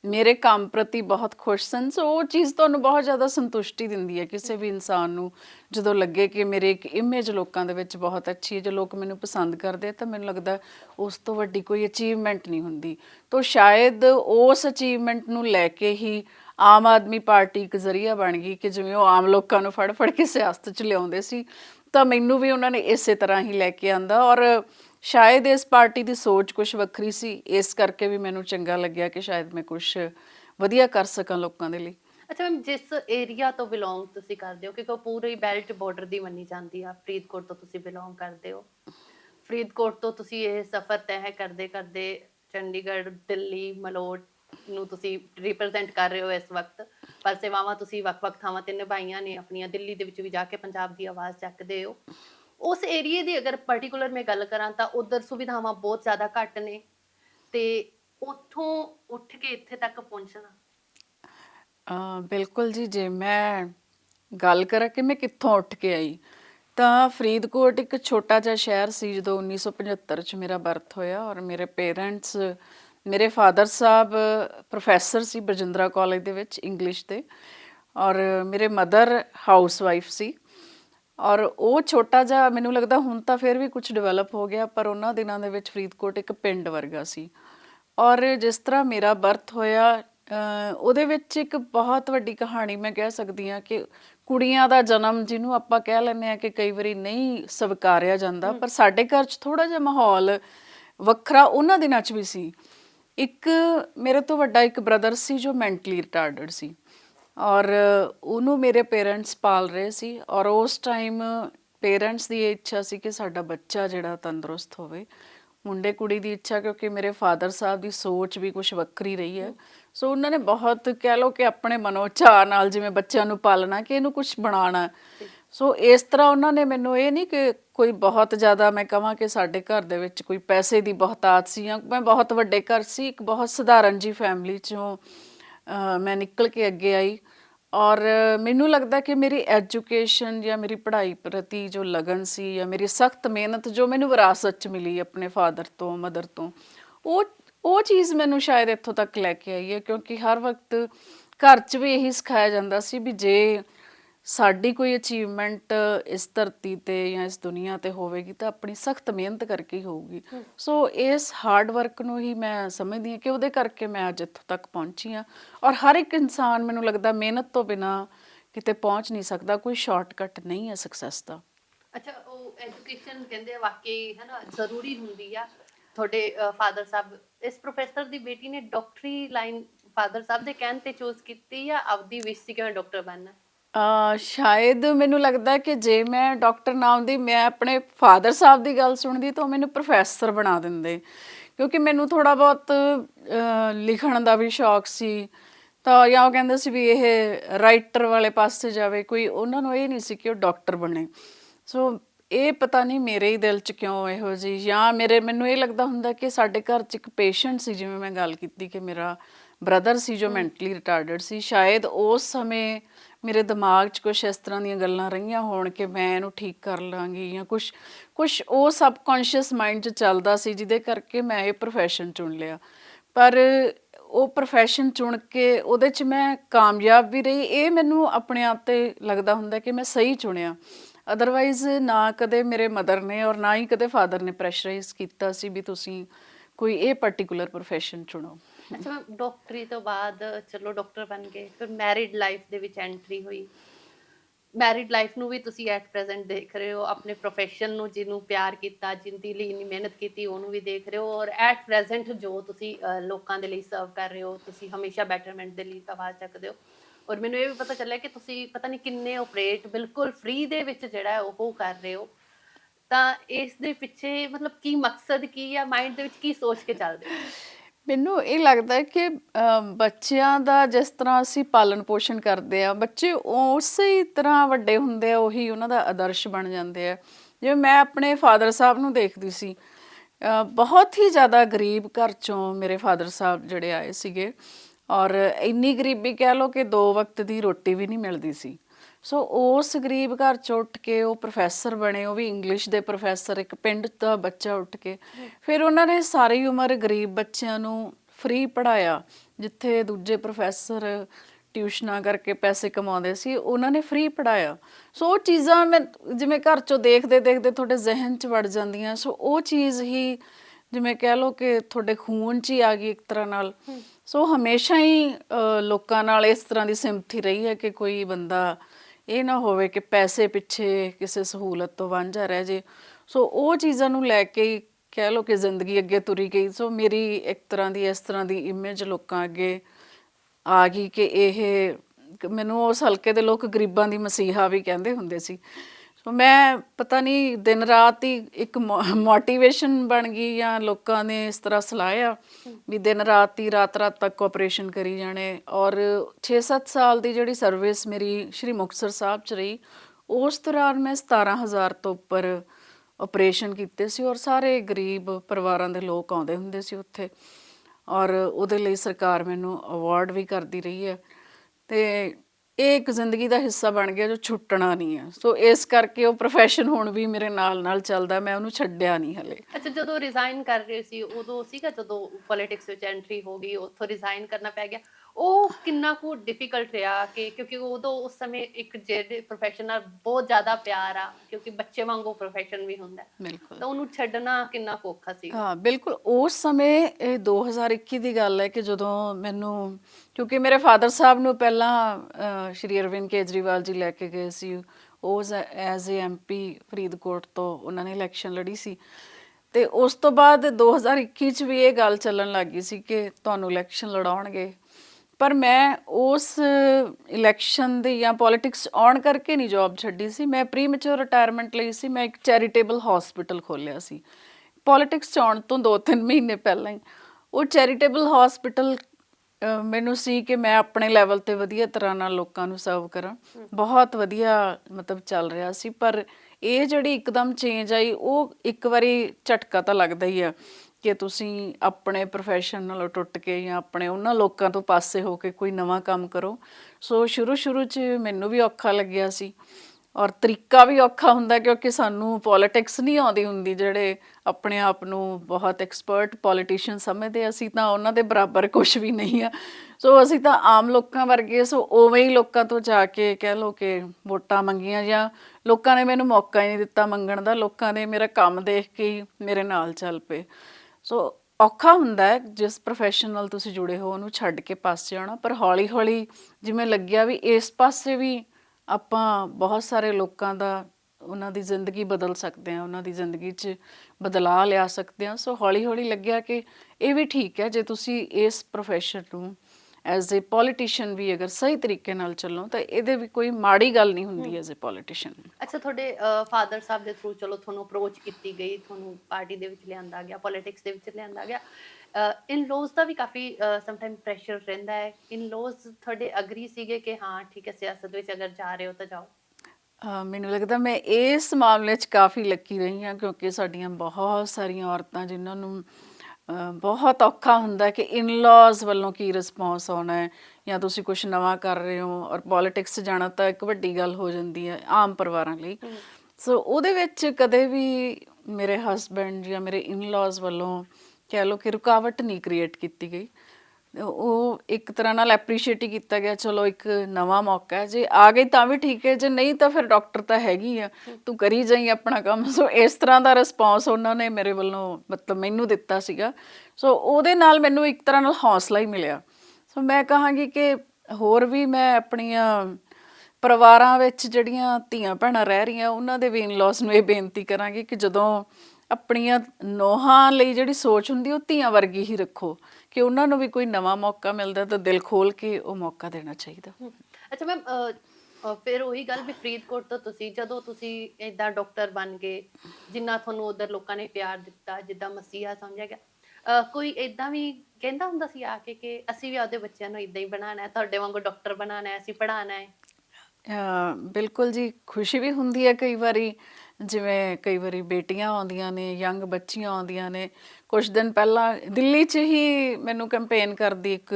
ਮੇਰੇ ਕੰਮ ਪ੍ਰਤੀ ਬਹੁਤ ਖੁਸ਼ ਸਨ। ਸੋ ਉਹ ਚੀਜ਼ ਤੁਹਾਨੂੰ ਬਹੁਤ ਜ਼ਿਆਦਾ ਸੰਤੁਸ਼ਟੀ ਦਿੰਦੀ ਹੈ ਕਿਸੇ ਵੀ ਇਨਸਾਨ ਨੂੰ। ਜਦੋਂ ਲੱਗੇ ਕਿ ਮੇਰੇ ਇੱਕ ਇਮੇਜ ਲੋਕਾਂ ਦੇ ਵਿੱਚ ਬਹੁਤ ਅੱਛੀ ਹੈ, ਜੇ ਲੋਕ ਮੈਨੂੰ ਪਸੰਦ ਕਰਦੇ ਤਾਂ ਮੈਨੂੰ ਲੱਗਦਾ ਉਸ ਤੋਂ ਵੱਡੀ ਕੋਈ ਅਚੀਵਮੈਂਟ ਨਹੀਂ ਹੁੰਦੀ। ਤਾਂ, ਸ਼ਾਇਦ ਉਸ ਅਚੀਵਮੈਂਟ ਨੂੰ ਲੈ ਕੇ ਹੀ ਆਮ ਆਦਮੀ ਪਾਰਟੀ ਇੱਕ ਜ਼ਰੀਆ ਬਣ ਗਈ ਕਿ ਜਿਵੇਂ ਉਹ ਆਮ ਲੋਕਾਂ ਨੂੰ ਫੜ ਫੜ ਕੇ ਸਿਆਸਤ 'ਚ ਲਿਆਉਂਦੇ ਸੀ, ਤਾਂ ਮੈਨੂੰ ਵੀ ਉਹਨਾਂ ਨੇ ਇਸੇ ਤਰ੍ਹਾਂ ਹੀ ਲੈ ਕੇ ਆਂਦਾ। ਔਰ ਸ਼ਾਇਦ ਇਸ ਪਾਰਟੀ ਦੀ ਸੋਚ ਕੁਝ ਵੱਖਰੀ ਸੀ। ਇਸ ਕਰਕੇ ਵੀ ਮੈਨੂੰ ਚੰਗਾ ਲੱਗਿਆ ਕਿ ਸ਼ਾਇਦ ਮੈਂ ਕੁਝ ਵਧੀਆ ਕਰ ਸਕਾਂ ਲੋਕਾਂ ਦੇ ਲਈ। ਅੱਛਾ ਮੈਮ, ਜਿਸ ਏਰੀਆ ਤੋਂ ਬਿਲੋਂਗ ਤੁਸੀਂ ਕਰਦੇ ਹੋ, ਕਿਉਂਕਿ ਉਹ ਪੂਰੀ ਬੈਲਟ ਬਾਰਡਰ ਦੀ ਮੰਨੀ ਜਾਂਦੀ ਆ, ਫਰੀਦਕੋਟ ਤੋਂ ਤੁਸੀਂ ਬਿਲੋਂਗ ਕਰਦੇ ਹੋ। ਫਰੀਦਕੋਟ ਤੋਂ ਤੁਸੀਂ ਇਹ ਸਫ਼ਰ ਤੈਅ ਕਰਦੇ ਕਰਦੇ ਚੰਡੀਗੜ੍ਹ, ਦਿੱਲੀ, ਮਲੋਟ ਨੂੰ ਤੁਸੀਂ ਰਿਪਰੈਜ਼ੈਂਟ ਕਰ ਰਹੇ ਹੋ ਇਸ ਵਕਤ। ਪਰ ਸੇਵਾਵਾਂ ਤੁਸੀਂ ਵੱਖ-ਵੱਖ ਥਾਵਾਂ ਤੇ ਨਿਭਾਈਆਂ ਨੇ, ਆਪਣੀਆਂ ਦਿੱਲੀ ਦੇ ਵਿੱਚ ਵੀ ਜਾ ਕੇ ਪੰਜਾਬ ਦੀ ਆਵਾਜ਼ ਚੱਕਦੇ ਹੋ। ਉਸ ਏਰੀਏ ਦੀ ਅਗਰ ਪਾਰਟਿਕੂਲਰ ਮੈਂ ਗੱਲ ਕਰਾਂ ਤਾਂ ਉਧਰ ਸੁਵਿਧਾਵਾਂ ਬਹੁਤ ਜ਼ਿਆਦਾ ਘੱਟ ਨੇ ਤੇ ਉੱਥੋਂ ਉੱਠ ਕੇ ਇੱਥੇ ਤੱਕ ਪਹੁੰਚਣਾ। ਬਿਲਕੁਲ ਜੀ, ਜੇ ਮੈਂ ਗੱਲ ਕਰਾਂ ਕਿ ਮੈਂ ਕਿੱਥੋਂ ਉੱਠ ਕੇ ਆਈ, ਤਾਂ ਫਰੀਦਕੋਟ ਇੱਕ ਛੋਟਾ ਜਿਹਾ ਸ਼ਹਿਰ ਸੀ ਜਦੋਂ 1975 ਚ ਮੇਰਾ ਬਰਥ ਹੋਇਆ ਔਰ ਮੇਰੇ ਪੇਰੈਂਟਸ ਮੇਰੇ ਫਾਦਰ ਸਾਹਿਬ ਪ੍ਰੋਫੈਸਰ ਸੀ ਬਰਜਿੰਦਰਾ ਕਾਲਜ ਦੇ ਵਿੱਚ ਇੰਗਲਿਸ਼ ਦੇ ਔਰ ਮੇਰੇ ਮਦਰ ਹਾਊਸ ਵਾਈਫ ਸੀ। ਔਰ ਉਹ ਛੋਟਾ ਜਿਹਾ ਮੈਨੂੰ ਲੱਗਦਾ ਹੁਣ ਤਾਂ ਫਿਰ ਵੀ ਕੁਝ ਡਿਵੈਲਪ ਹੋ ਗਿਆ ਪਰ ਉਹਨਾਂ ਦਿਨਾਂ ਦੇ ਵਿੱਚ ਫਰੀਦਕੋਟ ਇੱਕ ਪਿੰਡ ਵਰਗਾ ਸੀ। ਔਰ ਜਿਸ ਤਰ੍ਹਾਂ ਮੇਰਾ ਬਰਥ ਹੋਇਆ ਉਹਦੇ ਵਿੱਚ ਇੱਕ ਬਹੁਤ ਵੱਡੀ ਕਹਾਣੀ ਮੈਂ ਕਹਿ ਸਕਦੀ ਹਾਂ ਕਿ ਕੁੜੀਆਂ ਦਾ ਜਨਮ ਜਿਹਨੂੰ ਆਪਾਂ ਕਹਿ ਲੈਂਦੇ ਆ ਕਿ ਕਈ ਵਾਰੀ ਨਹੀਂ ਸਵੀਕਾਰਿਆ ਜਾਂਦਾ ਪਰ ਸਾਡੇ ਘਰ 'ਚ ਥੋੜਾ ਜਿਹਾ ਮਾਹੌਲ ਵੱਖਰਾ ਉਹਨਾਂ ਦਿਨਾਂ 'ਚ ਵੀ ਸੀ। ਇੱਕ ਮੇਰੇ ਤੋਂ ਵੱਡਾ ਇੱਕ ਬ੍ਰਦਰ ਸੀ ਜੋ ਮੈਂਟਲੀ ਰਿਟਾਰਡਡ ਸੀ। ਔਰ ਉਹਨੂੰ ਮੇਰੇ ਪੇਰੈਂਟਸ ਪਾਲ ਰਹੇ ਸੀ ਔਰ ਉਸ ਟਾਈਮ ਪੇਰੈਂਟਸ ਦੀ ਇਹ ਇੱਛਾ ਸੀ ਕਿ ਸਾਡਾ ਬੱਚਾ ਜਿਹੜਾ ਤੰਦਰੁਸਤ ਹੋਵੇ। ਮੁੰਡੇ ਕੁੜੀ ਦੀ ਇੱਛਾ ਕਿਉਂਕਿ ਮੇਰੇ ਫਾਦਰ ਸਾਹਿਬ ਦੀ ਸੋਚ ਵੀ ਕੁਝ ਵੱਖਰੀ ਰਹੀ ਹੈ। ਸੋ ਉਹਨਾਂ ਨੇ ਬਹੁਤ ਕਹਿ ਲਓ ਕਿ ਆਪਣੇ ਮਨੋਚਾਰ ਨਾਲ ਜਿਵੇਂ ਬੱਚਿਆਂ ਨੂੰ ਪਾਲਣਾ ਕਿ ਇਹਨੂੰ ਕੁਝ ਬਣਾਉਣਾ। ਸੋ ਇਸ ਤਰ੍ਹਾਂ ਉਹਨਾਂ ਨੇ ਮੈਨੂੰ ਇਹ ਨਹੀਂ ਕਿ ਕੋਈ ਬਹੁਤ ਜ਼ਿਆਦਾ ਮੈਂ ਕਹਾਂ ਕਿ ਸਾਡੇ ਘਰ ਦੇ ਵਿੱਚ ਕੋਈ ਪੈਸੇ ਦੀ ਬਹੁਤਾਤ ਸੀ ਜਾਂ ਮੈਂ ਬਹੁਤ ਵੱਡੇ ਘਰ ਸੀ, ਇੱਕ ਬਹੁਤ ਸਧਾਰਨ ਜੀ ਫੈਮਿਲੀ ਚੋਂ ਮੈਂ ਨਿਕਲ ਕੇ ਅੱਗੇ ਆਈ। ਔਰ ਮੈਨੂੰ ਲੱਗਦਾ ਕਿ ਮੇਰੀ ਐਜੂਕੇਸ਼ਨ ਜਾਂ ਮੇਰੀ ਪੜ੍ਹਾਈ ਪ੍ਰਤੀ ਜੋ ਲਗਨ ਸੀ ਜਾਂ ਮੇਰੀ ਸਖਤ ਮਿਹਨਤ ਜੋ ਮੈਨੂੰ ਵਿਰਾਸਤ ਚ ਮਿਲੀ ਆਪਣੇ ਫਾਦਰ ਤੋਂ, ਮਦਰ ਤੋਂ, ਉਹ ਉਹ ਚੀਜ਼ ਮੈਨੂੰ ਸ਼ਾਇਦ ਇੱਥੋਂ ਤੱਕ ਲੈ ਕੇ ਆਈ ਹੈ ਕਿਉਂਕਿ ਹਰ ਵਕਤ ਘਰ 'ਚ ਵੀ ਇਹੀ ਸਿਖਾਇਆ ਜਾਂਦਾ ਸੀ ਵੀ ਜੇ ਸਾਡੀ ਕੋਈ ਅਚੀਵਮੈਂਟ ਇਸ ਧਰਤੀ ਤੇ ਜਾਂ ਇਸ ਦੁਨੀਆ ਤੇ ਹੋਵੇਗੀ ਤਾਂ ਆਪਣੀ ਸਖਤ ਮਿਹਨਤ ਕਰਕੇ ਹੀ ਹੋਊਗੀ। ਸੋ ਇਸ ਹਾਰਡ ਵਰਕ ਨੂੰ ਹੀ ਮੈਂ ਸਮਝਦੀ ਹਾਂ ਕਿ ਉਹਦੇ ਕਰਕੇ ਮੈਂ ਅੱਜ ਇੱਥੋਂ ਤੱਕ ਪਹੁੰਚੀ ਹਾਂ ਔਰ ਹਰ ਇੱਕ ਇਨਸਾਨ ਮੈਨੂੰ ਲੱਗਦਾ ਮਿਹਨਤ ਤੋਂ ਬਿਨਾ ਕਿਤੇ ਪਹੁੰਚ ਨਹੀਂ ਸਕਦਾ ਕੋਈ ਸ਼ਾਰਟਕਟ ਨਹੀਂ ਹੈ ਸਕਸੈਸ ਦਾ। ਅੱਛਾ ਉਹ ਐਜੂਕੇਸ਼ਨ ਕਹਿੰਦੇ ਆ ਵਾਕਈ ਹੈ ਨਾ ਜ਼ਰੂਰੀ ਹੁੰਦੀ ਆ। ਤੁਹਾਡੇ ਫਾਦਰ ਸਾਹਿਬ ਇਸ ਪ੍ਰੋਫੈਸਰ ਦੀ ਬੇਟੀ ਨੇ ਡਾਕਟਰੀ ਲਾਈਨ ਫਾਦਰ ਸਾਹਿਬ ਦੇ ਕਹਿਣ ਤੇ ਚੂਜ਼ ਕੀਤੀ ਜਾਂ ਆਪਦੀ ਵਿਸ਼ ਸੀ ਕਿ ਮੈਂ ਡਾਕਟਰ ਬਣਨਾ? ਅ ਸ਼ਾਇਦ ਮੈਨੂੰ ਲੱਗਦਾ ਕਿ ਜੇ ਮੈਂ ਡਾਕਟਰ ਨਾ ਹੁੰਦੀ ਮੈਂ ਆਪਣੇ ਫਾਦਰ ਸਾਹਿਬ ਦੀ ਗੱਲ ਸੁਣਦੀ ਤਾਂ ਉਹ ਮੈਨੂੰ ਪ੍ਰੋਫੈਸਰ ਬਣਾ ਦਿੰਦੇ। ਕਿਉਂਕਿ ਮੈਨੂੰ ਥੋੜਾ ਬਹੁਤ ਅ, ਲਿਖਣ ਦਾ ਵੀ ਸ਼ੌਕ ਸੀ। ਤਾਂ ਜਾਂ ਉਹ ਕਹਿੰਦੇ ਸੀ ਵੀ ਇਹ ਰਾਈਟਰ ਵਾਲੇ ਪਾਸੇ ਜਾਵੇ ਕੋਈ ਉਹਨਾਂ ਨੂੰ ਇਹ ਨਹੀਂ ਸੀ ਕਿ ਉਹ ਡਾਕਟਰ ਬਣੇ। ਸੋ ਇਹ ਪਤਾ ਨਹੀਂ ਮੇਰੇ ਹੀ ਦਿਲ 'ਚ ਕਿਉਂ ਇਹੋ ਜੀ ਜਾਂ ਮੇਰੇ ਮੈਨੂੰ ਇਹ ਲੱਗਦਾ ਹੁੰਦਾ ਕਿ ਸਾਡੇ ਘਰ 'ਚ ਇੱਕ ਪੇਸ਼ੈਂਟ ਸੀ ਜਿਵੇਂ ਮੈਂ ਗੱਲ ਕੀਤੀ ਕਿ ਮੇਰਾ ਬ੍ਰਦਰ ਸੀ ਜੋ ਮੈਂਟਲੀ ਰਿਟਾਰਡਡ ਸੀ ਸ਼ਾਇਦ ਉਸ ਸਮੇਂ ਮੇਰੇ ਦਿਮਾਗ 'ਚ ਕੁਝ ਇਸ ਤਰ੍ਹਾਂ ਦੀਆਂ ਗੱਲਾਂ ਰਹੀਆਂ ਹੋਣ ਕਿ ਮੈਂ ਇਹਨੂੰ ਠੀਕ ਕਰ ਲਾਂਗੀ ਜਾਂ ਕੁਝ ਕੁਝ ਉਹ ਸਬਕੌਂਸ਼ੀਅਸ ਮਾਈਂਡ 'ਚ ਚੱਲਦਾ ਸੀ ਜਿਹਦੇ ਕਰਕੇ ਮੈਂ ਇਹ profession ਚੁਣ ਲਿਆ। ਪਰ ਉਹ profession ਚੁਣ ਕੇ ਉਹਦੇ 'ਚ ਮੈਂ ਕਾਮਯਾਬ ਵੀ ਰਹੀ ਇਹ ਮੈਨੂੰ ਆਪਣੇ ਆਪ ਤੇ ਲੱਗਦਾ ਹੁੰਦਾ ਕਿ ਮੈਂ ਸਹੀ ਚੁਣਿਆ। ਅਦਰਵਾਈਜ਼ ਨਾ ਕਦੇ ਮੇਰੇ ਮਦਰ ਨੇ ਔਰ ਨਾ ਹੀ ਕਦੇ ਫਾਦਰ ਨੇ ਪ੍ਰੈਸ਼ਰਾਈਜ਼ ਕੀਤਾ ਸੀ ਵੀ ਤੁਸੀਂ ਕੋਈ ਇਹ ਪਾਰਟਿਕੂਲਰ profession ਚੁਣੋ। ਅੱਛਾ ਡਾਕਟਰੀ ਤੋਂ ਬਾਅਦ ਚਲੋ ਡਾਕਟਰ ਬਣ ਗਏ ਫਿਰ ਮੈਰਿਡ ਲਾਈਫ ਦੇ ਵਿੱਚ ਐਂਟਰੀ ਹੋਈ। ਮੈਰਿਡ ਲਾਈਫ ਨੂੰ ਵੀ ਤੁਸੀਂ ਐਟ ਪ੍ਰੈਜ਼ੈਂਟ ਦੇਖ ਰਹੇ ਹੋ ਆਪਣੇ profession ਨੂੰ ਜਿਹਨੂੰ ਪਿਆਰ ਕੀਤਾ ਜਿੰਦੀ ਲਈ ਇੰਨੀ ਮਿਹਨਤ ਕੀਤੀ ਉਹਨੂੰ ਵੀ ਦੇਖ ਰਹੇ ਹੋ ਔਰ ਐਟ ਪ੍ਰੈਜ਼ੈਂਟ ਜੋ ਤੁਸੀਂ ਅਹ, ਲੋਕਾਂ ਦੇ ਲਈ ਸਰਵ ਕਰ ਰਹੇ ਹੋ ਤੁਸੀਂ ਹਮੇਸ਼ਾ ਬੈਟਰਮੈਂਟ ਦੇ ਲਈ ਆਵਾਜ਼ ਚੱਕਦੇ ਹੋ। ਔਰ ਮੈਨੂੰ ਇਹ ਵੀ ਪਤਾ ਚੱਲਿਆ ਕਿ ਤੁਸੀਂ ਪਤਾ ਨਹੀਂ ਕਿੰਨੇ ਆਪਰੇਟ ਬਿਲਕੁਲ ਫ੍ਰੀ ਦੇ ਵਿੱਚ ਜਿਹੜਾ ਹੈ ਉਹ ਕਰ ਰਹੇ ਹੋ। ਤਾਂ ਇਸ ਦੇ ਪਿੱਛੇ ਮਤਲਬ ਕੀ ਮਕਸਦ, ਕੀ ਆ ਮਾਈਂਡ ਦੇ ਵਿੱਚ ਕੀ ਸੋਚ ਕੇ ਚੱਲਦੇ ਹੋ? ਮੈਨੂੰ ਇਹ ਲੱਗਦਾ ਕਿ ਬੱਚਿਆਂ ਦਾ ਜਿਸ ਤਰ੍ਹਾਂ ਅਸੀਂ ਪਾਲਣ ਪੋਸ਼ਣ ਕਰਦੇ ਆ ਬੱਚੇ ਉਸੇ ਤਰ੍ਹਾਂ ਵੱਡੇ ਹੁੰਦੇ ਆ, ਉਹੀ ਉਹਨਾਂ ਦਾ ਆਦਰਸ਼ ਬਣ ਜਾਂਦੇ ਆ। ਜਿਵੇਂ ਮੈਂ ਆਪਣੇ ਫਾਦਰ ਸਾਹਿਬ ਨੂੰ ਦੇਖਦੀ ਸੀ ਬਹੁਤ ਹੀ ਜ਼ਿਆਦਾ ਗਰੀਬ ਘਰ ਚੋਂ ਮੇਰੇ ਫਾਦਰ ਸਾਹਿਬ ਜਿਹੜੇ ਆਏ ਸੀਗੇ। ਔਰ ਇੰਨੀ ਗਰੀਬੀ ਕਹਿ ਲਓ ਕਿ ਦੋ ਵਕਤ ਦੀ ਰੋਟੀ ਵੀ ਨਹੀਂ ਮਿਲਦੀ ਸੀ। ਸੋ ਉਸ ਗਰੀਬ ਘਰ ਚ ਉੱਠ ਕੇ ਉਹ ਪ੍ਰੋਫੈਸਰ ਬਣੇ, ਉਹ ਵੀ ਇੰਗਲਿਸ਼ ਦੇ ਪ੍ਰੋਫੈਸਰ ਇੱਕ ਪਿੰਡ ਦਾ ਬੱਚਾ ਉੱਠ ਕੇ। ਫਿਰ ਉਹਨਾਂ ਨੇ ਸਾਰੀ ਉਮਰ ਗਰੀਬ ਬੱਚਿਆਂ ਨੂੰ ਫ੍ਰੀ ਪੜਾਇਆ ਜਿੱਥੇ ਦੂਜੇ ਪ੍ਰੋਫੈਸਰ ਟਿਊਸ਼ਨਾਂ ਕਰਕੇ ਪੈਸੇ ਕਮਾਉਂਦੇ ਸੀ, ਉਹਨਾਂ ਨੇ ਫ੍ਰੀ ਪੜਾਇਆ ਸੋ ਉਹ ਚੀਜ਼ਾਂ ਮੈਂ ਜਿਵੇਂ ਘਰ ਚੋਂ ਦੇਖਦੇ ਦੇਖਦੇ ਤੁਹਾਡੇ ਜ਼ਿਹਨ 'ਚ ਵੜ ਜਾਂਦੀਆਂ। ਸੋ ਉਹ ਚੀਜ਼ ਹੀ ਜਿਵੇਂ ਕਹਿ ਲਓ ਕਿ ਤੁਹਾਡੇ ਖੂਨ 'ਚ ਹੀ ਆ ਗਈ ਇੱਕ ਤਰ੍ਹਾਂ ਨਾਲ। ਸੋ ਹਮੇਸ਼ਾ ਹੀ ਅ, ਲੋਕਾਂ ਨਾਲ ਇਸ ਤਰ੍ਹਾਂ ਦੀ ਸਿੰਪਥੀ ਰਹੀ ਹੈ ਕਿ ਕੋਈ ਬੰਦਾ ਇਹ ਨਾ ਹੋਵੇ ਕਿ ਪੈਸੇ ਪਿੱਛੇ ਕਿਸੇ ਸਹੂਲਤ ਤੋਂ ਵਾਂਝਾ ਰਹਿ ਜੇ। ਸੋ ਉਹ ਚੀਜ਼ਾਂ ਨੂੰ ਲੈ ਕੇ ਹੀ ਕਹਿ ਲਓ ਕਿ ਜ਼ਿੰਦਗੀ ਅੱਗੇ ਤੁਰੀ ਗਈ। ਸੋ ਮੇਰੀ ਇੱਕ ਤਰ੍ਹਾਂ ਦੀ ਇਸ ਤਰ੍ਹਾਂ ਦੀ ਇਮੇਜ ਲੋਕਾਂ ਅੱਗੇ ਆ ਗਈ ਕਿ ਇਹ ਕਿ ਮੈਨੂੰ ਉਸ ਹਲਕੇ ਦੇ ਲੋਕ ਗਰੀਬਾਂ ਦੀ ਮਸੀਹਾ ਵੀ ਕਹਿੰਦੇ ਹੁੰਦੇ ਸੀ। ਸੋ ਮੈਂ ਪਤਾ ਨਹੀਂ, ਦਿਨ ਰਾਤ ਹੀ ਇੱਕ ਮੋਟੀਵੇਸ਼ਨ ਬਣ ਗਈ ਜਾਂ ਲੋਕਾਂ ਨੇ ਇਸ ਤਰ੍ਹਾਂ ਸਲਾਹਿਆ ਵੀ ਦਿਨ ਰਾਤ ਹੀ ਰਾਤ ਰਾਤ ਤੱਕ ਆਪਰੇਸ਼ਨ ਕਰੀ ਜਾਣੇ। ਔਰ 6-7 ਸਾਲ ਦੀ ਜਿਹੜੀ ਸਰਵਿਸ ਮੇਰੀ ਸ਼੍ਰੀ ਮੁਕਤਸਰ ਸਾਹਿਬ ਚ ਰਹੀ, ਉਸ ਦੌਰਾਨ ਮੈਂ 17000 ਤੋਂ ਉੱਪਰ ਆਪਰੇਸ਼ਨ ਕੀਤੇ ਸੀ ਔਰ ਸਾਰੇ ਗਰੀਬ ਪਰਿਵਾਰਾਂ ਦੇ ਲੋਕ ਆਉਂਦੇ ਹੁੰਦੇ ਸੀ ਉੱਥੇ। ਔਰ ਉਹਦੇ ਲਈ ਸਰਕਾਰ ਮੈਨੂੰ ਅਵਾਰਡ ਵੀ ਕਰਦੀ ਰਹੀ ਹੈ। ਤੇ ਇਹ ਇੱਕ ਜ਼ਿੰਦਗੀ ਦਾ ਹਿੱਸਾ ਬਣ ਗਿਆ ਜੋ ਛੁੱਟਣਾ ਨਹੀਂ ਹੈ। ਸੋ ਇਸ ਕਰਕੇ ਉਹ profession ਹੁਣ ਵੀ ਮੇਰੇ ਨਾਲ ਨਾਲ ਚੱਲਦਾ, ਮੈਂ ਉਹਨੂੰ ਛੱਡਿਆ ਨਹੀਂ ਹਲੇ। ਅੱਛਾ, ਜਦੋਂ ਰਿਜ਼ਾਈਨ ਕਰ ਰਹੇ ਸੀ, ਉਦੋਂ ਸੀਗਾ ਜਦੋਂ ਪੋਲਿਟਿਕਸ ਵਿੱਚ ਐਂਟਰੀ ਹੋ ਗਈ, ਉੱਥੋਂ ਰਿਜ਼ਾਈਨ ਕਰਨਾ ਪੈ ਗਿਆ। ਉਹ ਕਿੰਨਾ ਕੁ ਡਿਫਿਕਲਟ ਰਿਹਾ ਕਿ ਕਿਉਂਕਿ ਉਦੋਂ ਉਸ ਸਮੇਂ ਇੱਕ ਜਿਹੜੇ profession ਨਾਲ ਬਹੁਤ ਜ਼ਿਆਦਾ ਪਿਆਰ ਆ ਕਿਉਂਕਿ ਬੱਚੇ ਵਾਂਗੂ profession ਵੀ ਹੁੰਦਾ। ਹੈ। ਬਿਲਕੁਲ। ਤਾਂ ਉਹਨੂੰ ਛੱਡਣਾ ਕਿੰਨਾ ਕੁ ਔਖਾ ਸੀ। ਹਾਂ ਬਿਲਕੁਲ। ਉਸ ਸਮੇਂ ਇਹ 2021 ਦੀ ਗੱਲ ਹੈ ਕਿ ਜਦੋਂ ਮੈਨੂੰ ਕਿਉਂਕਿ ਮੇਰੇ ਫਾਦਰ ਸਾਹਿਬ ਨੂੰ ਪਹਿਲਾਂ ਅਹ, ਸ਼੍ਰੀ ਅਰਵਿੰਦ ਕੇਜਰੀਵਾਲ ਜੀ ਲੈ ਕੇ ਗਏ ਸੀ। ਉਹ ਐਜ਼ ਏ ਐਮਪੀ ਫਰੀਦਕੋਟ ਤੋਂ ਉਹਨਾਂ ਨੇ ਇਲੈਕਸ਼ਨ ਲੜੀ ਸੀ। ਤੇ ਉਸ ਤੋਂ ਬਾਅਦ 2021 ਚ ਵੀ ਇਹ ਗੱਲ ਚੱਲਣ ਲੱਗੀ ਸੀ ਕਿ ਤੁਹਾਨੂੰ ਇਲੈਕਸ਼ਨ ਲੜਾਉਣਗੇ। ਪਰ ਮੈਂ ਉਸ ਇਲੈਕਸ਼ਨ ਦੇ ਜਾਂ ਪੋਲਿਟਿਕਸ ਆਉਣ ਕਰਕੇ ਨਹੀਂ ਜੌਬ ਛੱਡੀ ਸੀ। ਮੈਂ ਪ੍ਰੀ ਪ੍ਰੀਮੈਚੁਰ ਰਿਟਾਇਰਮੈਂਟ ਲਈ ਸੀ। ਮੈਂ ਇੱਕ ਚੈਰੀਟੇਬਲ ਹਸਪੀਟਲ ਖੋਲ੍ਹਿਆ ਸੀ। ਪੋਲਿਟਿਕਸ 'ਚ ਆਉਣ ਤੋਂ 2-3 ਮਹੀਨੇ ਪਹਿਲਾਂ ਹੀ। ਉਹ ਚੈਰੀਟੇਬਲ ਹਸਪੀਟਲ ਮੈਨੂੰ ਸੀ ਕਿ ਮੈਂ ਆਪਣੇ ਲੈਵਲ ਤੇ ਵਧੀਆ ਤਰ੍ਹਾਂ ਨਾਲ ਲੋਕਾਂ ਨੂੰ ਸਰਵ ਕਰਾਂ। ਬਹੁਤ ਵਧੀਆ ਮਤਲਬ ਚੱਲ ਰਿਹਾ ਸੀ। ਪਰ ਇਹ ਜਿਹੜੀ ਇੱਕਦਮ ਚੇਂਜ ਆਈ, ਉਹ ਇੱਕ ਵਾਰੀ ਝਟਕਾ ਤਾਂ ਲੱਗਦਾ ਹੀ ਆ। ਕਿ ਤੁਸੀਂ ਆਪਣੇ ਪ੍ਰੋਫੈਸ਼ਨ ਨਾਲੋਂ ਟੁੱਟ ਕੇ ਜਾਂ ਆਪਣੇ ਉਹਨਾਂ ਲੋਕਾਂ ਤੋਂ ਪਾਸੇ ਹੋ ਕੇ ਕੋਈ ਨਵਾਂ ਕੰਮ ਕਰੋ। ਸੋ ਸ਼ੁਰੂ ਸ਼ੁਰੂ 'ਚ ਮੈਨੂੰ ਵੀ ਔਖਾ ਲੱਗਿਆ ਸੀ ਔਰ ਤਰੀਕਾ ਵੀ ਔਖਾ ਹੁੰਦਾ ਕਿਉਂਕਿ ਸਾਨੂੰ ਪੋਲਿਟਿਕਸ ਨਹੀਂ ਆਉਂਦੀ ਹੁੰਦੀ ਜਿਹੜੇ ਆਪਣੇ ਆਪ ਨੂੰ ਬਹੁਤ ਐਕਸਪਰਟ ਪੋਲੀਟੀਸ਼ੀਅਨ ਸਮਝਦੇ ਅਸੀਂ ਤਾਂ ਉਹਨਾਂ ਦੇ ਬਰਾਬਰ ਕੁਝ ਵੀ ਨਹੀਂ ਆ। ਸੋ ਅਸੀਂ ਤਾਂ ਆਮ ਲੋਕਾਂ ਵਰਗੇ ਸੋ ਉਵੇਂ ਹੀ ਲੋਕਾਂ ਤੋਂ ਜਾ ਕੇ ਕਹਿ ਲੋ ਕਿ ਵੋਟਾਂ ਮੰਗੀਆਂ ਜਾਂ ਲੋਕਾਂ ਨੇ ਮੈਨੂੰ ਮੌਕਾ ਹੀ ਨਹੀਂ ਦਿੱਤਾ ਮੰਗਣ ਦਾ। ਲੋਕਾਂ ਨੇ ਮੇਰਾ ਕੰਮ ਦੇਖ ਕੇ ਹੀ ਮੇਰੇ ਨਾਲ ਚੱਲ ਪਏ। ਸੋ ਔਖਾ ਹੁੰਦਾ ਹੈ ਜਿਸ profession ਨਾਲ ਤੁਸੀਂ ਜੁੜੇ ਹੋ, ਉਹਨੂੰ ਛੱਡ ਕੇ ਪਾਸੇ ਆਉਣਾ, ਪਰ ਹੌਲੀ ਹੌਲੀ ਜਿਵੇਂ ਲੱਗਿਆ ਵੀ ਇਸ ਪਾਸੇ ਵੀ ਆਪਾਂ ਬਹੁਤ ਸਾਰੇ ਲੋਕਾਂ ਦਾ ਉਹਨਾਂ ਦੀ ਜ਼ਿੰਦਗੀ ਬਦਲ ਸਕਦੇ ਹਾਂ, ਉਹਨਾਂ ਦੀ ਜ਼ਿੰਦਗੀ 'ਚ ਬਦਲਾਅ ਲਿਆ ਸਕਦੇ ਹਾਂ। ਸੋ ਹੌਲੀ ਹੌਲੀ ਲੱਗਿਆ ਕਿ ਇਹ ਵੀ ਠੀਕ ਹੈ, ਜੇ ਤੁਸੀਂ ਇਸ profession ਨੂੰ ਐਜ਼ ਅ ਪੋਲੀਟੀਸ਼ੀਅਨ ਵੀ ਅਗਰ ਸਹੀ ਤਰੀਕੇ ਨਾਲ ਚੱਲੋ ਤਾਂ ਇਹਦੇ ਵੀ ਕੋਈ ਮਾੜੀ ਗੱਲ ਨਹੀਂ ਹੁੰਦੀ ਐਜ਼ ਅ ਪੋਲੀਟੀਸ਼ੀਅਨ ਅੱਛਾ ਤੁਹਾਡੇ ਫਾਦਰ ਸਾਹਿਬ ਦੇ ਥਰੂ ਚਲੋ ਤੁਹਾਨੂੰ ਅਪਰੋਚ ਕੀਤੀ ਗਈ ਤੁਹਾਨੂੰ ਪਾਰਟੀ ਦੇ ਵਿੱਚ ਲਿਆਂਦਾ ਗਿਆ ਪੋਲਿਟਿਕਸ ਦੇ ਵਿੱਚ ਲਿਆਂਦਾ ਗਿਆ। ਇਨ ਲੋਜ਼ ਦਾ ਵੀ ਕਾਫੀ ਸਮ ਟਾਈਮ ਪ੍ਰੈਸ਼ਰ ਰਹਿੰਦਾ ਹੈ। ਇਨ ਲੋਜ਼ ਤੁਹਾਡੇ ਅਗਰੀ ਸੀਗੇ ਕਿ ਹਾਂ ਠੀਕ ਹੈ ਸਿਆਸਤ ਵਿੱਚ ਅਗਰ ਜਾ ਰਹੇ ਹੋ ਤਾਂ ਜਾਓ। ਮੈਨੂੰ ਲੱਗਦਾ ਮੈਂ ਇਸ ਮਾਮਲੇ 'ਚ ਕਾਫੀ ਲੱਕੀ ਰਹੀ ਹਾਂ ਕਿਉਂਕਿ ਸਾਡੀਆਂ ਬਹੁਤ ਸਾਰੀਆਂ ਔਰਤਾਂ ਜਿਨ੍ਹਾਂ ਨੂੰ ਬਹੁਤ ਔਖਾ ਹੁੰਦਾ ਕਿ ਇਨ-ਲॉज ਵੱਲੋਂ ਕੀ ਰਿਸਪੌਂਸ ਆਉਣਾ ਹੈ ਜਾਂ ਤੁਸੀਂ ਕੁਝ ਨਵਾਂ ਕਰ ਰਹੇ ਹੋ ਔਰ ਪੋਲਿਟਿਕਸ ਜਾਣਾ ਤਾਂ ਇੱਕ ਵੱਡੀ ਗੱਲ ਹੋ ਜਾਂਦੀ ਹੈ ਆਮ ਪਰਿਵਾਰਾਂ ਲਈ। ਸੋ ਉਹਦੇ ਵਿੱਚ ਕਦੇ ਵੀ ਮੇਰੇ ਹਸਬੰਡ ਜਾਂ ਮੇਰੇ ਇਨ-ਲॉज ਵੱਲੋਂ ਕਹਿ ਲਓ ਕਿ ਰੁਕਾਵਟ ਨਹੀਂ ਕ੍ਰੀਏਟ ਕੀਤੀ ਗਈ। ਉਹ ਇੱਕ ਤਰ੍ਹਾਂ ਨਾਲ ਐਪਰੀਸ਼ੀਏਟ ਹੀ ਕੀਤਾ ਗਿਆ, ਚਲੋ ਇੱਕ ਨਵਾਂ ਮੌਕਾ ਹੈ, ਜੇ ਆ ਗਈ ਤਾਂ ਵੀ ਠੀਕ ਹੈ, ਜੇ ਨਹੀਂ ਤਾਂ ਫਿਰ ਡਾਕਟਰ ਤਾਂ ਹੈਗੀ ਆ, ਤੂੰ ਕਰੀ ਜਾਈ ਆਪਣਾ ਕੰਮ। ਸੋ ਇਸ ਤਰ੍ਹਾਂ ਦਾ ਰਿਸਪੌਂਸ ਉਹਨਾਂ ਨੇ ਮੇਰੇ ਵੱਲੋਂ ਮਤਲਬ ਮੈਨੂੰ ਦਿੱਤਾ ਸੀਗਾ। ਸੋ ਉਹਦੇ ਨਾਲ ਮੈਨੂੰ ਇੱਕ ਤਰ੍ਹਾਂ ਨਾਲ ਹੌਸਲਾ ਹੀ ਮਿਲਿਆ। ਸੋ ਮੈਂ ਕਹਾਂਗੀ ਕਿ ਹੋਰ ਵੀ ਮੈਂ ਆਪਣੀਆਂ ਪਰਿਵਾਰਾਂ ਵਿੱਚ ਜਿਹੜੀਆਂ ਧੀਆਂ ਭੈਣਾਂ ਰਹਿ ਰਹੀਆਂ, ਉਹਨਾਂ ਦੇ ਵੀ ਇਨ-ਲॉज ਨੂੰ ਇਹ ਬੇਨਤੀ ਕਰਾਂਗੀ ਕਿ ਜਦੋਂ ਆਪਣੀਆਂ ਨੋਹਾਂ ਲਈ ਜਿਹੜੀ ਸੋਚ ਹੁੰਦੀ, ਉਹ ਧੀਆਂ ਵਰਗੀ ਹੀ ਰੱਖੋ। ਕਿ ਉਹਨਾਂ ਨੂੰ ਵੀ ਕੋਈ ਨਵਾਂ ਮੌਕਾ ਮਿਲਦਾ ਤਾਂ ਦਿਲ ਖੋਲ ਕੇ ਉਹ ਮੌਕਾ ਦੇਣਾ ਚਾਹੀਦਾ। ਅੱਛਾ ਮੈਮ ਫਿਰ ਉਹੀ ਗੱਲ ਵੀ ਫਰੀਦਕੋਟ ਤੋਂ ਤੁਸੀਂ ਜਦੋਂ ਤੁਸੀਂ ਇਦਾਂ ਡਾਕਟਰ ਬਣ ਗਏ ਜਿੰਨਾ ਤੁਹਾਨੂੰ ਉਧਰ ਲੋਕਾਂ ਨੇ ਪਿਆਰ ਦਿੱਤਾ ਜਿੱਦਾਂ ਮਸੀਹਾ ਸਮਝਿਆ ਗਿਆ ਕੋਈ ਇਦਾਂ ਵੀ ਕਹਿੰਦਾ ਹੁੰਦਾ ਸੀ ਆ ਕੇ ਕਿ ਅਸੀਂ ਵੀ ਆਪਦੇ ਬੱਚਿਆਂ ਨੂੰ ਇਦਾਂ ਹੀ ਬਣਾਉਣਾ ਹੈ ਤੁਹਾਡੇ ਵਾਂਗੂ ਡਾਕਟਰ ਬਣਾਉਣਾ ਹੈ ਅਸੀਂ ਪੜ੍ਹਾਉਣਾ ਹੈ? ਬਿਲਕੁਲ ਜੀ ਖੁਸ਼ੀ ਵੀ ਹੁੰਦੀ ਹੈ ਕਈ ਵਾਰੀ। ਜਿਵੇਂ ਕਈ ਵਾਰੀ ਬੇਟੀਆਂ ਆਉਂਦੀਆਂ ਨੇ, ਯੰਗ ਬੱਚੀਆਂ ਆਉਂਦੀਆਂ ਨੇ ਕੁਝ ਦਿਨ ਪਹਿਲਾਂ ਦਿੱਲੀ 'ਚ ਹੀ ਮੈਨੂੰ ਕੈਂਪੇਨ ਕਰਦੀ ਇੱਕ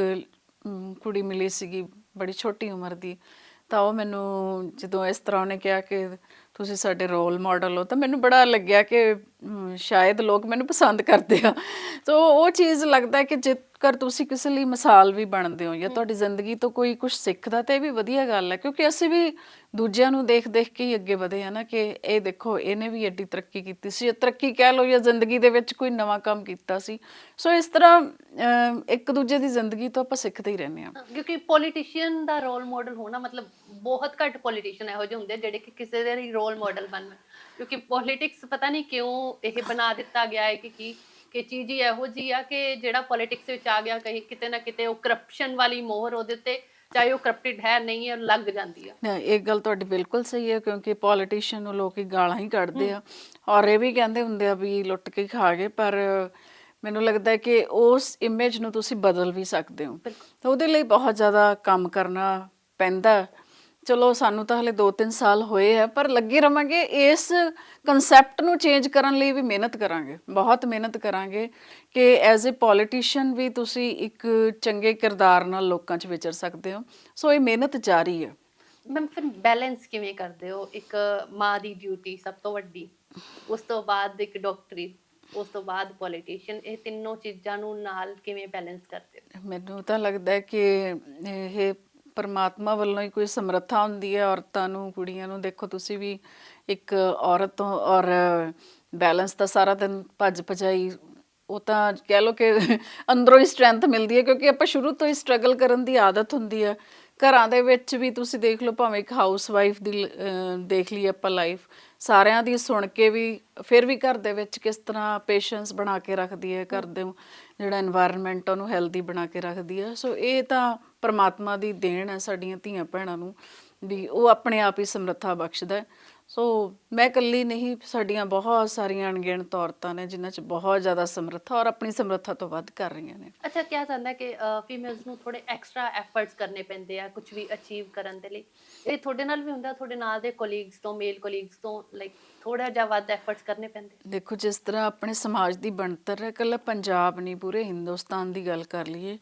ਕੁੜੀ ਮਿਲੀ ਸੀਗੀ, ਬੜੀ ਛੋਟੀ ਉਮਰ ਦੀ। ਤਾਂ ਉਹ ਮੈਨੂੰ ਜਦੋਂ ਇਸ ਤਰ੍ਹਾਂ ਉਹਨੇ ਕਿਹਾ ਕਿ ਤੁਸੀਂ ਸਾਡੇ ਰੋਲ ਮਾਡਲ ਹੋ, ਤਾਂ ਮੈਨੂੰ ਬੜਾ ਲੱਗਿਆ ਕਿ ਸ਼ਾਇਦ ਲੋਕ ਮੈਨੂੰ ਪਸੰਦ ਕਰਦੇ ਆ। ਸੋ ਉਹ ਚੀਜ਼ ਲੱਗਦਾ ਕਿ ਜੇ ਜੇਕਰ ਤੁਸੀਂ ਕਿਸੇ ਲਈ ਮਿਸਾਲ ਵੀ ਬਣਦੇ ਹੋ ਜਾਂ ਤੁਹਾਡੀ ਜ਼ਿੰਦਗੀ ਤੋਂ ਕੋਈ ਕੁਝ ਸਿੱਖਦਾ ਤੇ ਇਹ ਵੀ ਵਧੀਆ ਗੱਲ ਹੈ, ਕਿਉਂਕਿ ਅਸੀਂ ਵੀ ਦੂਜਿਆਂ ਨੂੰ ਦੇਖ ਦੇਖ ਕੇ ਹੀ ਅੱਗੇ ਵਧੇ ਆ ਕਿ ਇਹ ਦੇਖੋ, ਇਹਨੇ ਵੀ ਐਡੀ ਤਰੱਕੀ ਕੀਤੀ ਸੀ, ਜਾਂ ਤਰੱਕੀ ਕਹਿ ਲਓ ਜਾਂ ਜ਼ਿੰਦਗੀ ਦੇ ਵਿੱਚ ਕੋਈ ਨਵਾਂ ਕੰਮ ਕੀਤਾ ਸੀ। ਸੋ ਇਸ ਤਰ੍ਹਾਂ ਇੱਕ ਦੂਜੇ ਦੀ ਜ਼ਿੰਦਗੀ ਤੋਂ ਆਪਾਂ ਸਿੱਖਦੇ ਹੀ ਰਹਿੰਦੇ ਆ ਕਿਉਂਕਿ ਪੋਲੀਟੀਸ਼ੀਅਨ ਦਾ ਰੋਲ ਮਾਡਲ ਹੋਣਾ ਮਤਲਬ ਬਹੁਤ ਘੱਟ ਪੋਲੀਟੀਸ਼ੀਅਨ ਇਹੋ ਜਿਹੇ ਹੁੰਦੇ ਜਿਹੜੇ ਕਿ ਕਿਸੇ ਦੇ ਰੋਲ ਮਾਡਲ ਬਣਨ। ਕਿਉਂਕਿ ਪੋਲਿਟਿਕਸ ਪਤਾ ਨਹੀਂ ਕਿਉਂ ਇਹ ਬਣਾ ਦਿੱਤਾ ਗਿਆ ਹੈ ਕਿ ਕੀ ਕਿ ਚੀਜ਼ ਹੀ ਇਹੋ ਜੀ ਆ ਕਿ ਜਿਹੜਾ ਪੋਲਿਟਿਕਸ ਵਿੱਚ ਆ ਗਿਆ ਕਹੀਂ ਕਿਤੇ ਨਾ ਕਿਤੇ ਉਹ ਕਰਪਸ਼ਨ ਵਾਲੀ ਮੋਹਰ ਉਹਦੇ ਉੱਤੇ ਚਾਹੇ ਉਹ ਕਰਪਟਡ ਹੈ ਨਹੀਂ ਹੈ ਲੱਗ ਜਾਂਦੀ ਆ। ਇਹ ਗੱਲ ਤੁਹਾਡੀ ਬਿਲਕੁਲ ਸਹੀ ਹੈ ਕਿਉਂਕਿ ਪੋਲੀਟੀਸ਼ੀਅਨ ਨੂੰ ਲੋਕੀ ਗਾਲਾਂ ਹੀ ਕੱਢਦੇ ਆ। ਔਰ ਇਹ ਵੀ ਕਹਿੰਦੇ ਹੁੰਦੇ ਆ ਵੀ ਲੁੱਟ ਕੇ ਖਾ ਗਏ ਪਰ ਮੈਨੂੰ ਲੱਗਦਾ ਹੈ ਕਿ ਉਸ ਇਮੇਜ ਨੂੰ ਤੁਸੀਂ ਬਦਲ ਵੀ ਸਕਦੇ ਹੋ। ਤਾਂ ਉਹਦੇ ਲਈ ਬਹੁਤ ਜ਼ਿਆਦਾ ਕੰਮ ਕਰਨਾ ਪੈਂਦਾ। ਚਲੋ ਸਾਨੂੰ ਤਾਂ ਹਲੇ 2-3 ਸਾਲ ਹੋਏ ਆ ਪਰ ਲੱਗੇ ਰਵਾਂਗੇ ਇਸ ਕਨਸੈਪਟ ਨੂੰ ਚੇਂਜ ਕਰਨ ਲਈ ਵੀ ਮਿਹਨਤ ਕਰਾਂਗੇ ਬਹੁਤ ਮਿਹਨਤ ਕਰਾਂਗੇ ਕਿ ਐਜ਼ ਅ ਪੋਲੀਟੀਸ਼ੀਅਨ ਵੀ ਤੁਸੀਂ ਇੱਕ ਚੰਗੇ ਕਿਰਦਾਰ ਨਾਲ ਲੋਕਾਂ 'ਚ ਵਿਚਰ ਸਕਦੇ ਹੋ। ਸੋ ਇਹ ਮਿਹਨਤ ਜਾਰੀ ਹੈ ਮੈਮ ਫਿਰ ਬੈਲੈਂਸ ਕਿਵੇਂ ਕਰਦੇ ਹੋ? ਇੱਕ ਮਾਂ ਦੀ ਡਿਊਟੀ ਸਭ ਤੋਂ ਵੱਡੀ ਉਸ ਤੋਂ ਬਾਅਦ ਇੱਕ ਡਾਕਟਰੀ ਉਸ ਤੋਂ ਬਾਅਦ ਪੋਲੀਟੀਸ਼ੀਅਨ ਇਹ ਤਿੰਨੋਂ ਚੀਜ਼ਾਂ ਨੂੰ ਨਾਲ ਕਿਵੇਂ ਬੈਲੈਂਸ ਕਰਦੇ ਹੋ? ਮੈਨੂੰ ਤਾਂ ਲੱਗਦਾ ਹੈ ਕਿ ਇਹ ਪਰਮਾਤਮਾ ਵੱਲੋਂ ਹੀ ਕੋਈ ਸਮਰੱਥਾ ਹੁੰਦੀ ਹੈ ਔਰਤਾਂ ਨੂੰ, ਕੁੜੀਆਂ ਨੂੰ? ਦੇਖੋ, ਤੁਸੀਂ ਵੀ ਇੱਕ ਔਰਤ ਔਰ ਬੈਲੈਂਸ ਤਾਂ ਸਾਰਾ ਦਿਨ ਭੱਜ ਭਜਾਈ ਉਹ ਤਾਂ ਕਹਿ ਲੋ ਕਿ ਅੰਦਰੋਂ ਹੀ ਸਟਰੈਂਥ ਮਿਲਦੀ ਹੈ ਕਿਉਂਕਿ ਆਪਾਂ ਸ਼ੁਰੂ ਤੋਂ ਹੀ ਸਟਰਗਲ ਕਰਨ ਦੀ ਆਦਤ ਹੁੰਦੀ ਹੈ। ਘਰਾਂ ਦੇ ਵਿੱਚ ਵੀ ਤੁਸੀਂ ਦੇਖ ਲਓ, ਭਾਵੇਂ ਇੱਕ ਹਾਊਸ ਵਾਈਫ ਦੀ ਦੇਖ ਲਈ ਆਪਾਂ ਲਾਈਫ ਸਾਰਿਆਂ ਦੀ ਸੁਣ ਕੇ ਵੀ, ਫਿਰ ਵੀ ਘਰ ਦੇ ਵਿੱਚ ਕਿਸ ਤਰ੍ਹਾਂ ਪੇਸ਼ੈਂਸ ਬਣਾ ਕੇ ਰੱਖਦੀ ਹੈ ਘਰ ਦੇ, ਜਿਹੜਾ এনवायरमेंट ਉਹਨੂੰ ਹੈਲਦੀ ਬਣਾ ਕੇ ਰੱਖਦੀ ਹੈ। ਸੋ ਇਹ ਤਾਂ ਪਰਮਾਤਮਾ ਦੀ ਦੇਣ ਹੈ ਸਾਡੀਆਂ ਧੀਆਂ ਭੈਣਾਂ ਨੂੰ ਵੀ ਉਹ ਆਪਣੇ ਆਪ ਹੀ ਸਮਰੱਥਾ ਬਖਸ਼ਦਾ ਹੈ। ਸੋ ਮੈਂ ਇਕੱਲੀ ਨਹੀਂ ਸਾਡੀਆਂ ਬਹੁਤ ਸਾਰੀਆਂ ਅਣਗਿਣਤ ਔਰਤਾਂ ਨੇ ਜਿਨ੍ਹਾਂ 'ਚ ਬਹੁਤ ਜ਼ਿਆਦਾ ਸਮਰੱਥਾ ਔਰ ਆਪਣੀ ਸਮਰੱਥਾ ਤੋਂ ਵੱਧ ਕਰ ਰਹੀਆਂ ਨੇ। ਅੱਛਾ ਕਿਹਾ ਜਾਂਦਾ ਕਿ ਫੀਮੇਲਸ ਨੂੰ ਥੋੜੇ ਐਕਸਟਰਾ ਐਫਰਟਸ ਕਰਨੇ ਪੈਂਦੇ ਆ ਕੁਝ ਵੀ ਅਚੀਵ ਕਰਨ ਦੇ ਲਈ। ਇਹ ਤੁਹਾਡੇ ਨਾਲ ਵੀ ਹੁੰਦਾ ਤੁਹਾਡੇ ਨਾਲ ਦੇ ਕੋਲੀਗਸ ਤੋਂ ਮੇਲ ਕੋਲੀਗਸ ਤੋਂ ਲਾਈਕ ਥੋੜਾ ਜਿਹਾ ਵੱਧ ਐਫਰਟਸ ਕਰਨੇ ਪੈਂਦੇ? ਦੇਖੋ ਜਿਸ ਤਰ੍ਹਾਂ ਆਪਣੇ ਸਮਾਜ ਦੀ ਬਣਤਰ ਹੈ ਇਕੱਲਾ ਪੰਜਾਬ ਨਹੀਂ ਪੂਰੇ ਹਿੰਦੁਸਤਾਨ ਦੀ ਗੱਲ ਕਰ ਲਈਏ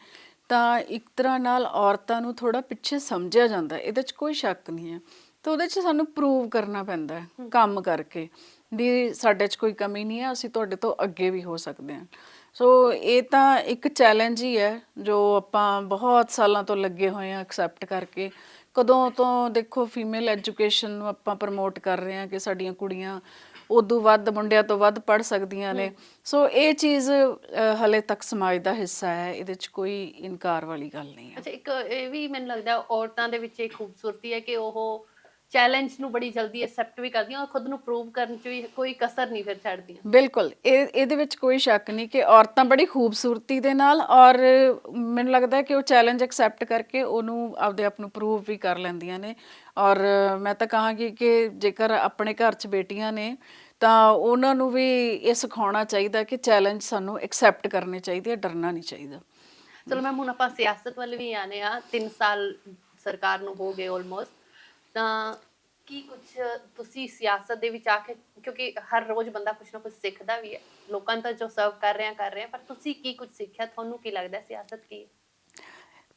ਤਾਂ ਇੱਕ ਤਰ੍ਹਾਂ ਨਾਲ ਔਰਤਾਂ ਨੂੰ ਥੋੜਾ ਪਿੱਛੇ ਸਮਝਿਆ ਜਾਂਦਾ ਇਹਦੇ 'ਚ ਕੋਈ ਸ਼ੱਕ ਨਹੀਂ ਹੈ। ਤਾਂ ਉਹਦੇ 'ਚ ਸਾਨੂੰ ਪ੍ਰੂਵ ਕਰਨਾ ਪੈਂਦਾ ਹੈ ਕੰਮ ਕਰਕੇ ਵੀ ਸਾਡੇ 'ਚ ਕੋਈ ਕਮੀ ਨਹੀਂ ਹੈ ਅਸੀਂ ਤੁਹਾਡੇ ਤੋਂ ਅੱਗੇ ਵੀ ਹੋ ਸਕਦੇ ਹਾਂ। ਸੋ ਇਹ ਤਾਂ ਇੱਕ ਚੈਲੰਜ ਹੀ ਹੈ ਜੋ ਆਪਾਂ ਬਹੁਤ ਸਾਲਾਂ ਤੋਂ ਲੱਗੇ ਹੋਏ ਹਾਂ ਐਕਸੈਪਟ ਕਰਕੇ। ਕਦੋਂ ਤੋਂ ਦੇਖੋ ਫੀਮੇਲ ਐਜੂਕੇਸ਼ਨ ਨੂੰ ਆਪਾਂ ਪ੍ਰਮੋਟ ਕਰ ਰਹੇ ਹਾਂ ਕਿ ਸਾਡੀਆਂ ਕੁੜੀਆਂ ਉਦੋਂ ਵੱਧ ਮੁੰਡਿਆਂ ਤੋਂ ਵੱਧ ਪੜ ਸਕਦੀਆਂ ਨੇ। ਸੋ ਇਹ ਚੀਜ਼ ਅ, ਹਲੇ ਤੱਕ ਸਮਾਜ ਦਾ ਹਿੱਸਾ ਹੈ। ਇਹਦੇ 'ਚ ਕੋਈ ਇਨਕਾਰ ਵਾਲੀ ਗੱਲ ਨਹੀਂ ਹੈ। ਅੱਛਾ ਇੱਕ ਇਹ ਵੀ ਮੈਨੂੰ ਲੱਗਦਾ ਔਰਤਾਂ ਦੇ ਵਿੱਚ ਇੱਕ ਖੂਬਸੂਰਤੀ ਹੈ ਕਿ ਉਹ ਚੈਲੰਜ ਨੂੰ ਬੜੀ ਜਲਦੀ ਐਕਸੈਪਟ ਵੀ ਕਰਦੀਆਂ ਔਰ ਖੁਦ ਨੂੰ ਪ੍ਰੂਵ ਕਰਨ 'ਚ ਵੀ ਕੋਈ ਕਸਰ ਨਹੀਂ ਫਿਰ ਛੱਡਦੀਆਂ ਬਿਲਕੁਲ ਇਹ ਇਹਦੇ ਵਿੱਚ ਕੋਈ ਸ਼ੱਕ ਨਹੀਂ ਕਿ ਔਰਤਾਂ ਬੜੀ ਖੂਬਸੂਰਤੀ ਦੇ ਨਾਲ ਔਰ ਮੈਨੂੰ ਲੱਗਦਾ ਹੈ ਕਿ ਉਹ ਚੈਲੰਜ ਐਕਸੈਪਟ ਕਰਕੇ ਉਹਨੂੰ ਆਪਦੇ ਆਪ ਨੂੰ ਪ੍ਰੂਵ ਵੀ ਕਰ ਲੈਂਦੀਆਂ ਨੇ। ਔਰ ਮੈਂ ਤਾਂ ਕਹਾਂਗੀ ਕਿ ਜੇਕਰ ਆਪਣੇ ਘਰ 'ਚ ਬੇਟੀਆਂ ਨੇ ਤਾਂ ਉਹਨਾਂ ਨੂੰ ਵੀ ਇਹ ਸਿਖਾਉਣਾ ਚਾਹੀਦਾ ਕਿ ਚੈਲੰਜ ਸਾਨੂੰ ਐਕਸੈਪਟ ਕਰਨੇ ਚਾਹੀਦੇ ਆ ਡਰਨਾ ਨਹੀਂ ਚਾਹੀਦਾ। ਚਲੋ ਮੈਮ ਹੁਣ ਆਪਾਂ ਸਿਆਸਤ ਵੱਲ ਵੀ ਆਨੇ ਆ 3 ਸਾਲ ਸਰਕਾਰ ਨੂੰ ਹੋ ਗਏ ਆਲਮੋਸਟ ਤਾਂ ਕੀ ਕੁਝ ਤੁਸੀਂ ਸਿਆਸਤ ਦੇ ਵਿੱਚ ਆ ਕੇ ਕਿਉਂਕਿ ਹਰ ਰੋਜ਼ ਬੰਦਾ ਕੁਝ ਨਾ ਕੁਝ ਸਿੱਖਦਾ ਵੀ ਹੈ। ਲੋਕਾਂ ਤਾਂ ਜੋ ਸਰਵ ਕਰ ਰਹੇ ਆ ਕਰ ਰਹੇ ਆ ਪਰ ਤੁਸੀਂ ਕੀ ਕੁਝ ਸਿੱਖਿਆ? ਤੁਹਾਨੂੰ ਕੀ ਲੱਗਦਾ ਸਿਆਸਤ ਕੀ ਹੈ?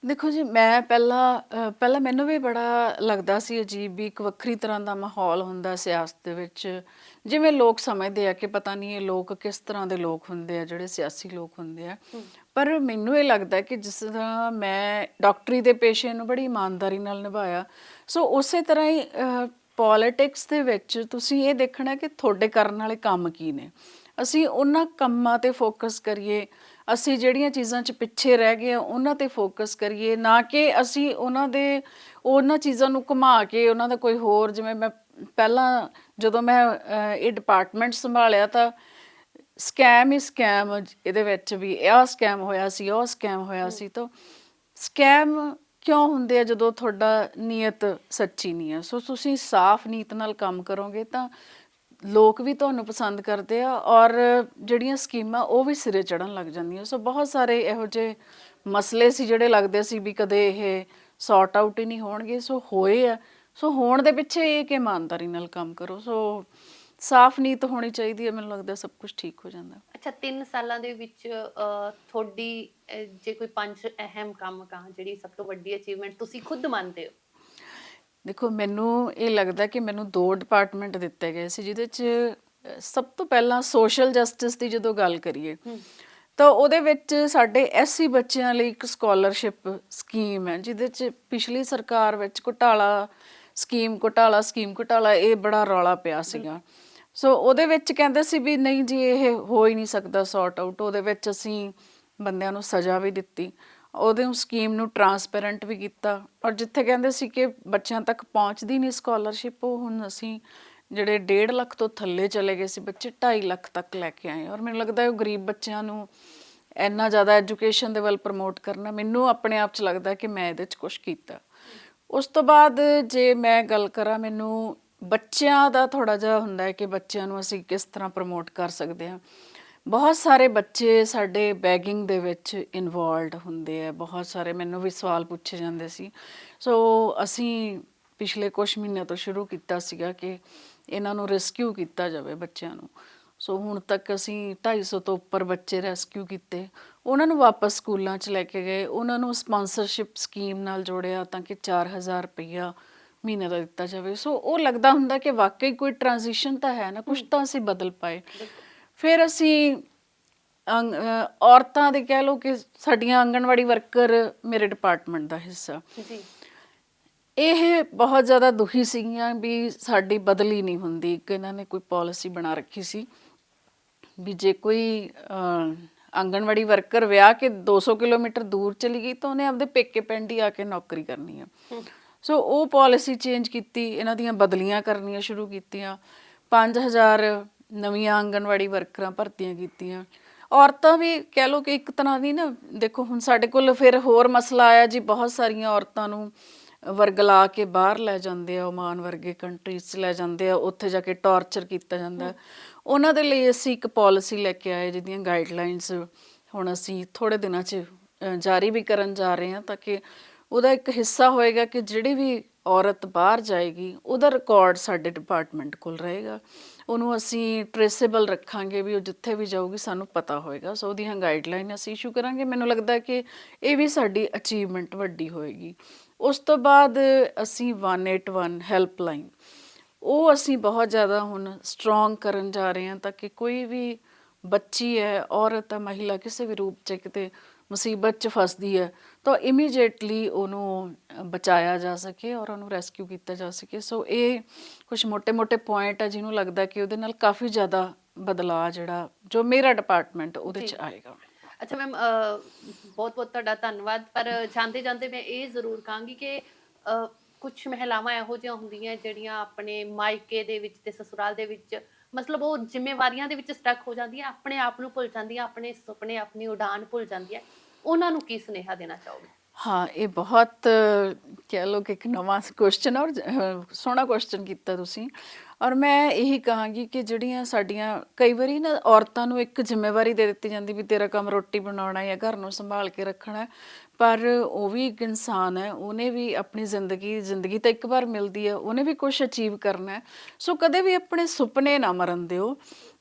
ਦੇਖੋ ਜੀ ਮੈਂ ਪਹਿਲਾਂ ਪਹਿਲਾਂ ਮੈਨੂੰ ਵੀ ਬੜਾ ਲੱਗਦਾ ਸੀ ਅਜੀਬ ਵੀ ਇੱਕ ਵੱਖਰੀ ਤਰ੍ਹਾਂ ਦਾ ਮਾਹੌਲ ਹੁੰਦਾ ਸਿਆਸਤ ਦੇ ਵਿੱਚ। ਜਿਵੇਂ ਲੋਕ ਸਮਝਦੇ ਆ ਕਿ ਪਤਾ ਨਹੀਂ ਇਹ ਲੋਕ ਕਿਸ ਤਰ੍ਹਾਂ ਦੇ ਲੋਕ ਹੁੰਦੇ ਆ ਜਿਹੜੇ ਸਿਆਸੀ ਲੋਕ ਹੁੰਦੇ ਆ। ਪਰ ਮੈਨੂੰ ਇਹ ਲੱਗਦਾ ਕਿ ਜਿਸ ਤਰ੍ਹਾਂ ਮੈਂ ਡਾਕਟਰੀ ਦੇ ਪੇਸ਼ੇ ਨੂੰ ਬੜੀ ਇਮਾਨਦਾਰੀ ਨਾਲ ਨਿਭਾਇਆ, ਸੋ ਉਸੇ ਤਰ੍ਹਾਂ ਹੀ ਪੋਲਿਟਿਕਸ ਦੇ ਵਿੱਚ ਤੁਸੀਂ ਇਹ ਦੇਖਣਾ ਕਿ ਤੁਹਾਡੇ ਕਰਨ ਵਾਲੇ ਕੰਮ ਕੀ ਨੇ। ਅਸੀਂ ਉਹਨਾਂ ਕੰਮਾਂ ਤੇ ਫੋਕਸ ਕਰੀਏ, ਅਸੀਂ ਜਿਹੜੀਆਂ ਚੀਜ਼ਾਂ 'ਚ ਪਿੱਛੇ ਰਹਿ ਗਏ ਆ ਉਹਨਾਂ ਤੇ ਫੋਕਸ ਕਰੀਏ, ਨਾ ਕਿ ਅਸੀਂ ਉਹਨਾਂ ਦੇ, ਉਹਨਾਂ ਚੀਜ਼ਾਂ ਨੂੰ ਘੁਮਾ ਕੇ ਉਹਨਾਂ ਦਾ ਕੋਈ ਹੋਰ, ਜਿਵੇਂ ਮੈਂ ਪਹਿਲਾਂ ਜਦੋਂ ਮੈਂ ਇਹ ਡਿਪਾਰਟਮੈਂਟ ਸੰਭਾਲਿਆ ਤਾਂ ਸਕੈਮ ਹੀ ਸਕੈਮ ਇਹਦੇ ਵਿੱਚ ਵੀ ਇਹ ਸਕੈਮ ਹੋਇਆ ਸੀ ਉਹ ਸਕੈਮ ਹੋਇਆ ਸੀ ਤਾਂ ਸਕੈਮ ਕਿਉਂ ਹੁੰਦੇ ਆ ਜਦੋਂ ਤੁਹਾਡਾ ਨੀਅਤ ਸੱਚੀ ਨਹੀਂ ਹੈ ਸੋ ਤੁਸੀਂ ਸਾਫ਼ ਨੀਤ ਨਾਲ ਕੰਮ ਕਰੋਗੇ ਤਾਂ ਲੋਕ ਵੀ ਤੁਹਾਨੂੰ ਪਸੰਦ ਕਰਦੇ ਆ ਔਰ ਜਿਹੜੀਆਂ ਸਕੀਮਾਂ ਉਹ ਵੀ ਸਿਰੇ ਚੜਨ ਲੱਗ ਜਾਂਦੀਆਂ। ਸੋ ਬਹੁਤ ਸਾਰੇ ਇਹੋ ਜਿਹੇ ਮਸਲੇ ਸੀ ਜਿਹੜੇ ਲੱਗਦੇ ਸੀ ਵੀ ਕਦੇ ਇਹ ਸੌਰਟ ਆਊਟ ਹੀ ਨਹੀਂ ਹੋਣਗੇ। ਸੋ ਹੋਏ ਆ। ਸੋ ਹੋਣ ਦੇ ਪਿੱਛੇ ਇਹ ਕਿ ਇਮਾਨਦਾਰੀ ਨਾਲ ਕੰਮ ਕਰੋ। ਸੋ ਸਾਫ਼ ਨੀਤ ਹੋਣੀ ਚਾਹੀਦੀ ਹੈ ਮੈਨੂੰ ਲੱਗਦਾ ਸਭ ਕੁਝ ਠੀਕ ਹੋ ਜਾਂਦਾ। ਅੱਛਾ 3 ਸਾਲਾਂ ਦੇ ਵਿੱਚ ਅਹ, ਤੁਹਾਡੀ ਅਹ, ਜੇ ਕੋਈ ਪੰਜ ਅਹਿਮ ਕੰਮ ਕਹਾਂ ਜਿਹੜੀ ਸਭ ਤੋਂ ਵੱਡੀ ਅਚੀਵਮੈਂਟ ਤੁਸੀਂ ਖੁਦ ਮੰਨਦੇ ਹੋ? ਦੇਖੋ ਮੈਨੂੰ ਇਹ ਲੱਗਦਾ ਕਿ ਮੈਨੂੰ ਦੋ ਡਿਪਾਰਟਮੈਂਟ ਦਿੱਤੇ ਗਏ ਸੀ ਜਿਹਦੇ ਚ ਸਭ ਤੋਂ ਪਹਿਲਾਂ ਸੋਸ਼ਲ ਜਸਟਿਸ ਦੀ ਜਦੋਂ ਗੱਲ ਕਰੀਏ ਤਾਂ ਉਹਦੇ ਵਿੱਚ ਸਾਡੇ ਐਸਸੀ ਬੱਚਿਆਂ ਲਈ ਇੱਕ ਸਕਾਲਰਸ਼ਿਪ ਸਕੀਮ ਹੈ ਜਿਹਦੇ ਚ ਪਿਛਲੀ ਸਰਕਾਰ ਵਿੱਚ ਘੁਟਾਲਾ ਸਕੀਮ ਘੁਟਾਲਾ ਸਕੀਮ ਘੁਟਾਲਾ ਇਹ ਬੜਾ ਰੌਲਾ ਪਿਆ ਸੀਗਾ। ਸੋ ਉਹਦੇ ਵਿੱਚ ਕਹਿੰਦੇ ਸੀ ਵੀ ਨਹੀਂ ਜੀ, ਇਹ ਹੋ ਹੀ ਨਹੀਂ ਸਕਦਾ ਸੌਰਟ ਆਊਟ ਉਹਦੇ ਵਿੱਚ ਅਸੀਂ ਬੰਦਿਆਂ ਨੂੰ ਸਜ਼ਾ ਵੀ ਦਿੱਤੀ। ਉਹਦੇ ਸਕੀਮ ਨੂੰ ਟਰਾਂਸਪੇਰੈਂਟ ਵੀ ਕੀਤਾ। ਔਰ ਜਿੱਥੇ ਕਹਿੰਦੇ ਸੀ ਕਿ ਬੱਚਿਆਂ ਤੱਕ ਪਹੁੰਚਦੀ ਨਹੀਂ ਸਕਾਲਰਸ਼ਿਪ ਉਹ ਹੁਣ ਅਸੀਂ ਜਿਹੜੇ 1.5 ਲੱਖ ਤੋਂ ਥੱਲੇ ਚਲੇ ਗਏ ਸੀ, ਬੱਚੇ 2.5 ਲੱਖ ਤੱਕ ਲੈ ਕੇ ਆਏ। ਔਰ ਮੈਨੂੰ ਲੱਗਦਾ ਹੈ ਉਹ ਗਰੀਬ ਬੱਚਿਆਂ ਨੂੰ ਇੰਨਾ ਜ਼ਿਆਦਾ ਐਜੂਕੇਸ਼ਨ ਦੇ ਵੱਲ ਪ੍ਰਮੋਟ ਕਰਨਾ ਮੈਨੂੰ ਆਪਣੇ ਆਪ 'ਚ ਲੱਗਦਾ ਕਿ ਮੈਂ ਇਹਦੇ 'ਚ ਕੁਝ ਕੀਤਾ। ਉਸ ਤੋਂ ਬਾਅਦ ਜੇ ਮੈਂ ਗੱਲ ਕਰਾਂ ਮੈਨੂੰ ਬੱਚਿਆਂ ਦਾ ਥੋੜਾ ਜਿਹਾ ਹੁੰਦਾ ਹੈ ਕਿ ਬੱਚਿਆਂ ਨੂੰ ਅਸੀਂ ਕਿਸ ਤਰ੍ਹਾਂ ਪ੍ਰਮੋਟ ਕਰ ਸਕਦੇ ਹਾਂ। ਬਹੁਤ ਸਾਰੇ ਬੱਚੇ ਸਾਡੇ ਬੈਗਿੰਗ ਦੇ ਵਿੱਚ ਇਨਵੋਲਡ ਹੁੰਦੇ ਆ ਬਹੁਤ ਸਾਰੇ ਮੈਨੂੰ ਵੀ ਸਵਾਲ ਪੁੱਛੇ ਜਾਂਦੇ ਸੀ। ਸੋ ਅਸੀਂ ਪਿਛਲੇ ਕੁਝ ਮਹੀਨਿਆਂ ਤੋਂ ਸ਼ੁਰੂ ਕੀਤਾ ਸੀਗਾ ਕਿ ਇਹਨਾਂ ਨੂੰ ਰੈਸਕਿਊ ਕੀਤਾ ਜਾਵੇ ਬੱਚਿਆਂ ਨੂੰ। ਸੋ ਹੁਣ ਤੱਕ ਅਸੀਂ 250 ਤੋਂ ਉੱਪਰ ਬੱਚੇ ਰੈਸਕਿਊ ਕੀਤੇ। ਉਹਨਾਂ ਨੂੰ ਵਾਪਸ ਸਕੂਲਾਂ 'ਚ ਲੈ ਕੇ ਗਏ। ਉਹਨਾਂ ਨੂੰ ਸਪਾਂਸਰਸ਼ਿਪ ਸਕੀਮ ਨਾਲ ਜੋੜਿਆ ਤਾਂ ਕਿ 4000 ਰੁਪਈਆ ਮਹੀਨੇ ਦਾ ਦਿੱਤਾ ਜਾਵੇ। ਸੋ ਉਹ ਲੱਗਦਾ ਹੁੰਦਾ ਕਿ ਵਾਕਈ ਕੋਈ ਟ੍ਰਾਂਜੀਸ਼ਨ ਤਾਂ ਹੈ ਨਾ ਕੁਝ ਤਾਂ ਅਸੀਂ ਬਦਲ ਪਾਏ। ਫਿਰ ਅਸੀਂ ਔਰਤਾਂ ਦੇ ਕਹਿ ਲਓ ਕਿ ਸਾਡੀਆਂ ਆਂਗਣਵਾੜੀ ਵਰਕਰ ਮੇਰੇ ਡਿਪਾਰਟਮੈਂਟ ਦਾ ਹਿੱਸਾ। ਜੀ। ਇਹ ਬਹੁਤ ਜ਼ਿਆਦਾ ਦੁਖੀ ਸੀਗੀਆਂ ਵੀ ਸਾਡੀ ਬਦਲੀ ਨਹੀਂ ਹੁੰਦੀ ਕਿ ਇਹਨਾਂ ਨੇ ਕੋਈ ਪਾਲਿਸੀ ਬਣਾ ਰੱਖੀ ਸੀ। ਵੀ ਜੇ ਕੋਈ ਆਂਗਣਵਾੜੀ ਵਰਕਰ ਵਿਆਹ ਕੇ 200 ਕਿਲੋਮੀਟਰ ਦੂਰ ਚਲੀ ਗਈ ਤਾਂ ਉਹਨੇ ਆਪਦੇ ਪੇਕੇ ਪਿੰਡ ਹੀ ਆ ਕੇ ਨੌਕਰੀ ਕਰਨੀ ਆ। ਸੋ ਉਹ ਪਾਲਿਸੀ ਚੇਂਜ ਕੀਤੀ, ਇਹਨਾਂ ਦੀਆਂ ਬਦਲੀਆਂ ਕਰਨੀਆਂ ਸ਼ੁਰੂ ਕੀਤੀਆਂ। 5000 ਨਵੀਆਂ ਆਂਗਣਵਾੜੀ ਵਰਕਰਾਂ ਭਰਤੀਆਂ ਕੀਤੀਆਂ। ਔਰਤਾਂ ਵੀ ਕਹਿ ਲਓ ਕਿ ਇੱਕ ਤਰ੍ਹਾਂ ਦੀ ਨਾ, ਦੇਖੋ ਹੁਣ ਸਾਡੇ ਕੋਲ ਫਿਰ ਹੋਰ ਮਸਲਾ ਆਇਆ ਜੀ, ਬਹੁਤ ਸਾਰੀਆਂ ਔਰਤਾਂ ਨੂੰ ਵਰਗਲਾ ਕੇ ਬਾਹਰ ਲੈ ਜਾਂਦੇ ਆ ਓਮਾਨ ਵਰਗੇ ਕੰਟਰੀਜ਼ 'ਚ ਲੈ ਜਾਂਦੇ ਆ, ਉੱਥੇ ਜਾ ਕੇ ਟੌਰਚਰ ਕੀਤਾ ਜਾਂਦਾ। ਉਹਨਾਂ ਦੇ ਲਈ ਅਸੀਂ ਇੱਕ ਪਾਲਿਸੀ ਲੈ ਕੇ ਆਏ, ਜਿਹਦੀਆਂ ਗਾਈਡਲਾਈਨਸ ਹੁਣ ਅਸੀਂ ਥੋੜੇ ਦਿਨਾਂ 'ਚ ਜਾਰੀ ਵੀ ਕਰਨ ਜਾ ਰਹੇ ਹਾਂ, ਤਾਂ ਕਿ ਉਹਦਾ ਇੱਕ ਹਿੱਸਾ ਹੋਏਗਾ ਕਿ ਜਿਹੜੀ ਵੀ ਔਰਤ ਬਾਹਰ ਜਾਏਗੀ, ਉਹਦਾ ਰਿਕਾਰਡ ਸਾਡੇ ਡਿਪਾਰਟਮੈਂਟ ਕੋਲ ਰਹੇਗਾ। ਉਹਨੂੰ ਅਸੀਂ ਟ੍ਰੇਸੇਬਲ ਰੱਖਾਂਗੇ ਵੀ ਉਹ ਜਿੱਥੇ ਵੀ ਜਾਊਗੀ, ਸਾਨੂੰ ਪਤਾ ਹੋਏਗਾ। ਸੋ ਉਹਦੀਆਂ ਗਾਈਡਲਾਈਨ ਅਸੀਂ ਇਸ਼ੂ ਕਰਾਂਗੇ। ਮੈਨੂੰ ਲੱਗਦਾ ਕਿ ਇਹ ਵੀ ਸਾਡੀ ਅਚੀਵਮੈਂਟ ਵੱਡੀ ਹੋਏਗੀ। ਉਸ ਤੋਂ ਬਾਅਦ ਅਸੀਂ 181 ਹੈਲਪਲਾਈਨ ਉਹ ਅਸੀਂ ਬਹੁਤ ਜ਼ਿਆਦਾ ਹੁਣ ਸਟਰੋਂਗ ਕਰਨ ਜਾ ਰਹੇ ਹਾਂ ਤਾਂ ਕਿ ਕੋਈ ਵੀ ਬੱਚੀ ਹੈ, ਔਰਤ ਹੈ, ਮਹਿਲਾ ਕਿਸੇ ਵੀ ਰੂਪ 'ਚ ਕਿਤੇ ਮੁਸੀਬਤ 'ਚ ਫਸਦੀ ਹੈ ਤਾਂ ਇਮੀਡੀਏਟਲੀ ਉਹਨੂੰ ਬਚਾਇਆ ਜਾ ਸਕੇ ਔਰ ਉਹਨੂੰ ਰੈਸਕਿਊ ਕੀਤਾ ਜਾ ਸਕੇ। ਸੋ ਇਹ ਕੁਝ ਮੋٹے-ਮੋٹے ਪੁਆਇੰਟ ਆ ਜਿਹਨੂੰ ਲੱਗਦਾ ਕਿ ਉਹਦੇ ਨਾਲ ਕਾਫੀ ਜ਼ਿਆਦਾ ਬਦਲਾਅ ਜਿਹੜਾ ਜੋ ਮੇਰਾ ਡਿਪਾਰਟਮੈਂਟ ਉਹਦੇ 'ਚ ਆਏਗਾ। ਅੱਛਾ ਮੈਮ ਬਹੁਤ ਬਹੁਤ ਤੁਹਾਡਾ ਧੰਨਵਾਦ। ਪਰ ਜਾਂਦੇ ਜਾਂਦੇ ਮੈਂ ਇਹ ਜ਼ਰੂਰ ਕਹਾਂਗੀ ਕਿ ਕੁਝ ਮਹਿਲਾਵਾਂ ਇਹੋ ਜਿਹੀਆਂ ਹੁੰਦੀਆਂ ਜਿਹੜੀਆਂ ਆਪਣੇ ਮਾਇਕੇ ਦੇ ਵਿੱਚ ਤੇ ਸਸੁਰਾਲ ਦੇ ਵਿੱਚ ਮਤਲਬ ਉਹ ਜ਼ਿੰਮੇਵਾਰੀਆਂ ਦੇ ਵਿੱਚ ਸਟਕ ਹੋ ਜਾਂਦੀਆਂ ਆਪਣੇ ਆਪ ਨੂੰ ਭੁੱਲ ਜਾਂਦੀਆਂ ਆਪਣੇ ਸੁਪਨੇ ਆਪਣੀ ਉਡਾਨ ਭੁੱਲ ਜਾਂਦੀਆਂ। ਉਹਨਾਂ ਨੂੰ ਕੀ ਸੁਨੇਹਾ ਦੇਣਾ ਚਾਹੋਗੇ? ਹਾਂ, ਇਹ ਬਹੁਤ, ਕਹਿ ਲਓ ਕਿ ਇੱਕ ਨਵਾਂ ਕੁਐਸਚਨ ਔਰ ਸੋਹਣਾ ਕੁਐਸਚਨ ਕੀਤਾ ਤੁਸੀਂ। ਔਰ ਮੈਂ ਇਹੀ ਕਹਾਂਗੀ ਕਿ ਜਿਹੜੀਆਂ ਸਾਡੀਆਂ, ਕਈ ਵਾਰੀ ਨਾ ਔਰਤਾਂ ਨੂੰ ਇੱਕ ਜ਼ਿੰਮੇਵਾਰੀ ਦੇ ਦਿੱਤੀ ਜਾਂਦੀ ਵੀ ਤੇਰਾ ਕੰਮ ਰੋਟੀ ਬਣਾਉਣਾ ਜਾਂ ਘਰ ਨੂੰ ਸੰਭਾਲ ਕੇ ਰੱਖਣਾ, ਪਰ ਉਹ ਵੀ ਇੱਕ ਇਨਸਾਨ ਹੈ, ਉਹਨੇ ਵੀ ਆਪਣੀ ਜ਼ਿੰਦਗੀ ਜ਼ਿੰਦਗੀ ਤਾਂ ਇੱਕ ਵਾਰ ਮਿਲਦੀ ਹੈ, ਉਹਨੇ ਵੀ ਕੁਝ ਅਚੀਵ ਕਰਨਾ ਹੈ। ਸੋ ਕਦੇ ਵੀ ਆਪਣੇ ਸੁਪਨੇ ਨਾ ਮਰਨ ਦਿਓ।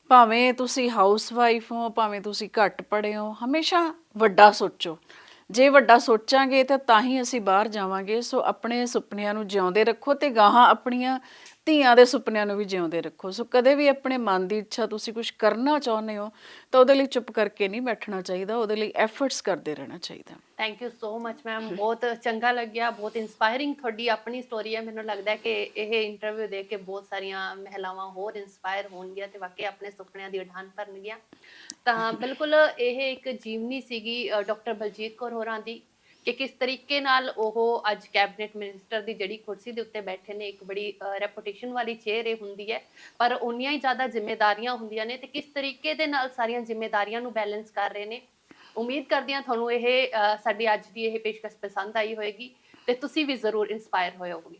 ਭਾਵੇਂ ਤੁਸੀਂ ਹਾਊਸ ਵਾਈਫ ਹੋ, ਭਾਵੇਂ ਤੁਸੀਂ ਘੱਟ ਪੜ੍ਹੇ ਹੋ, ਹਮੇਸ਼ਾ ਵੱਡਾ ਸੋਚੋ। ਜੇ ਵੱਡਾ ਸੋਚਾਂਗੇ ਤਾਂ ਤਾਂ ਹੀ ਅਸੀਂ ਬਾਹਰ ਜਾਵਾਂਗੇ। ਸੋ ਆਪਣੇ ਸੁਪਨਿਆਂ ਨੂੰ ਜਿਉਂਦੇ ਰੱਖੋ ਤੇ ਗਾਹਾਂ ਆਪਣੀਆਂ ਧੀਆਂ ਦੇ ਸੁਪਨਿਆਂ ਨੂੰ ਵੀ ਜਿਉਂਦੇ ਰੱਖੋ। ਸੋ ਕਦੇ ਵੀ ਆਪਣੇ ਮਨ ਦੀ ਇੱਛਾ ਤੁਸੀਂ ਕੁਝ ਕਰਨਾ ਚਾਹੁੰਦੇ ਹੋ, ਤਾਂ ਉਹਦੇ ਲਈ ਚੁੱਪ ਕਰਕੇ ਨਹੀਂ ਬੈਠਣਾ ਚਾਹੀਦਾ, ਉਹਦੇ ਲਈ ਐਫਰਟਸ ਕਰਦੇ ਰਹਿਣਾ ਚਾਹੀਦਾ। Thank you so much ma'am ਬਹੁਤ ਚੰਗਾ ਲੱਗਿਆ, ਬਹੁਤ ਇਨਸਪਾਇਰਿੰਗ ਤੁਹਾਡੀ ਆਪਣੀ ਸਟੋਰੀ ਹੈ। ਮੈਨੂੰ ਲੱਗਦਾ ਕਿ ਇਹ ਇੰਟਰਵਿਊ ਦੇ ਕੇ ਬਹੁਤ ਸਾਰੀਆਂ ਮਹਿਲਾਵਾਂ ਹੋਰ ਇਨਸਪਾਇਰ ਹੋਣਗੀਆਂ ਤੇ ਵਾਕਈ ਆਪਣੇ ਸੁਪਨਿਆਂ ਦੀ ਉਡਾਨ ਭਰਨਗੀਆਂ। ਤਾਂ ਬਿਲਕੁਲ ਇਹ ਇੱਕ ਜੀਵਨੀ ਸੀਗੀ ਡਾਕਟਰ ਬਲਜੀਤ ਕੌਰ ਹੋਰਾਂ ਦੀ। ਕਿ ਕਿਸ ਤਰੀਕੇ ਨਾਲ ਉਹ ਅੱਜ ਕੈਬਨਿਟ ਮਿਨਿਸਟਰ ਦੀ ਜਿਹੜੀ ਕੁਰਸੀ ਦੇ ਉੱਤੇ ਬੈਠੇ ਨੇ, ਇੱਕ ਬੜੀ ਰੈਪੂਟੇਸ਼ਨ ਵਾਲੀ ਚੇਅਰ ਇਹ ਹੁੰਦੀ ਹੈ, ਪਰ ਉਨੀਆਂ ਹੀ ਜ਼ਿਆਦਾ ਜ਼ਿੰਮੇਵਾਰੀਆਂ ਹੁੰਦੀਆਂ ਨੇ ਤੇ ਕਿਸ ਤਰੀਕੇ ਦੇ ਨਾਲ ਸਾਰੀਆਂ ਜ਼ਿੰਮੇਵਾਰੀਆਂ ਨੂੰ ਬੈਲੈਂਸ ਕਰ ਰਹੇ ਨੇ? ਉਮੀਦ ਕਰਦੀ ਹਾਂ ਤੁਹਾਨੂੰ ਇਹ ਸਾਡੀ ਅੱਜ ਦੀ ਇਹ ਪੇਸ਼ਕਸ਼ ਪਸੰਦ ਆਈ ਹੋਵੇਗੀ ਤੇ ਤੁਸੀਂ ਵੀ ਜ਼ਰੂਰ ਇਨਸਪਾਇਰ ਹੋਏ ਹੋਵੋਗੇ।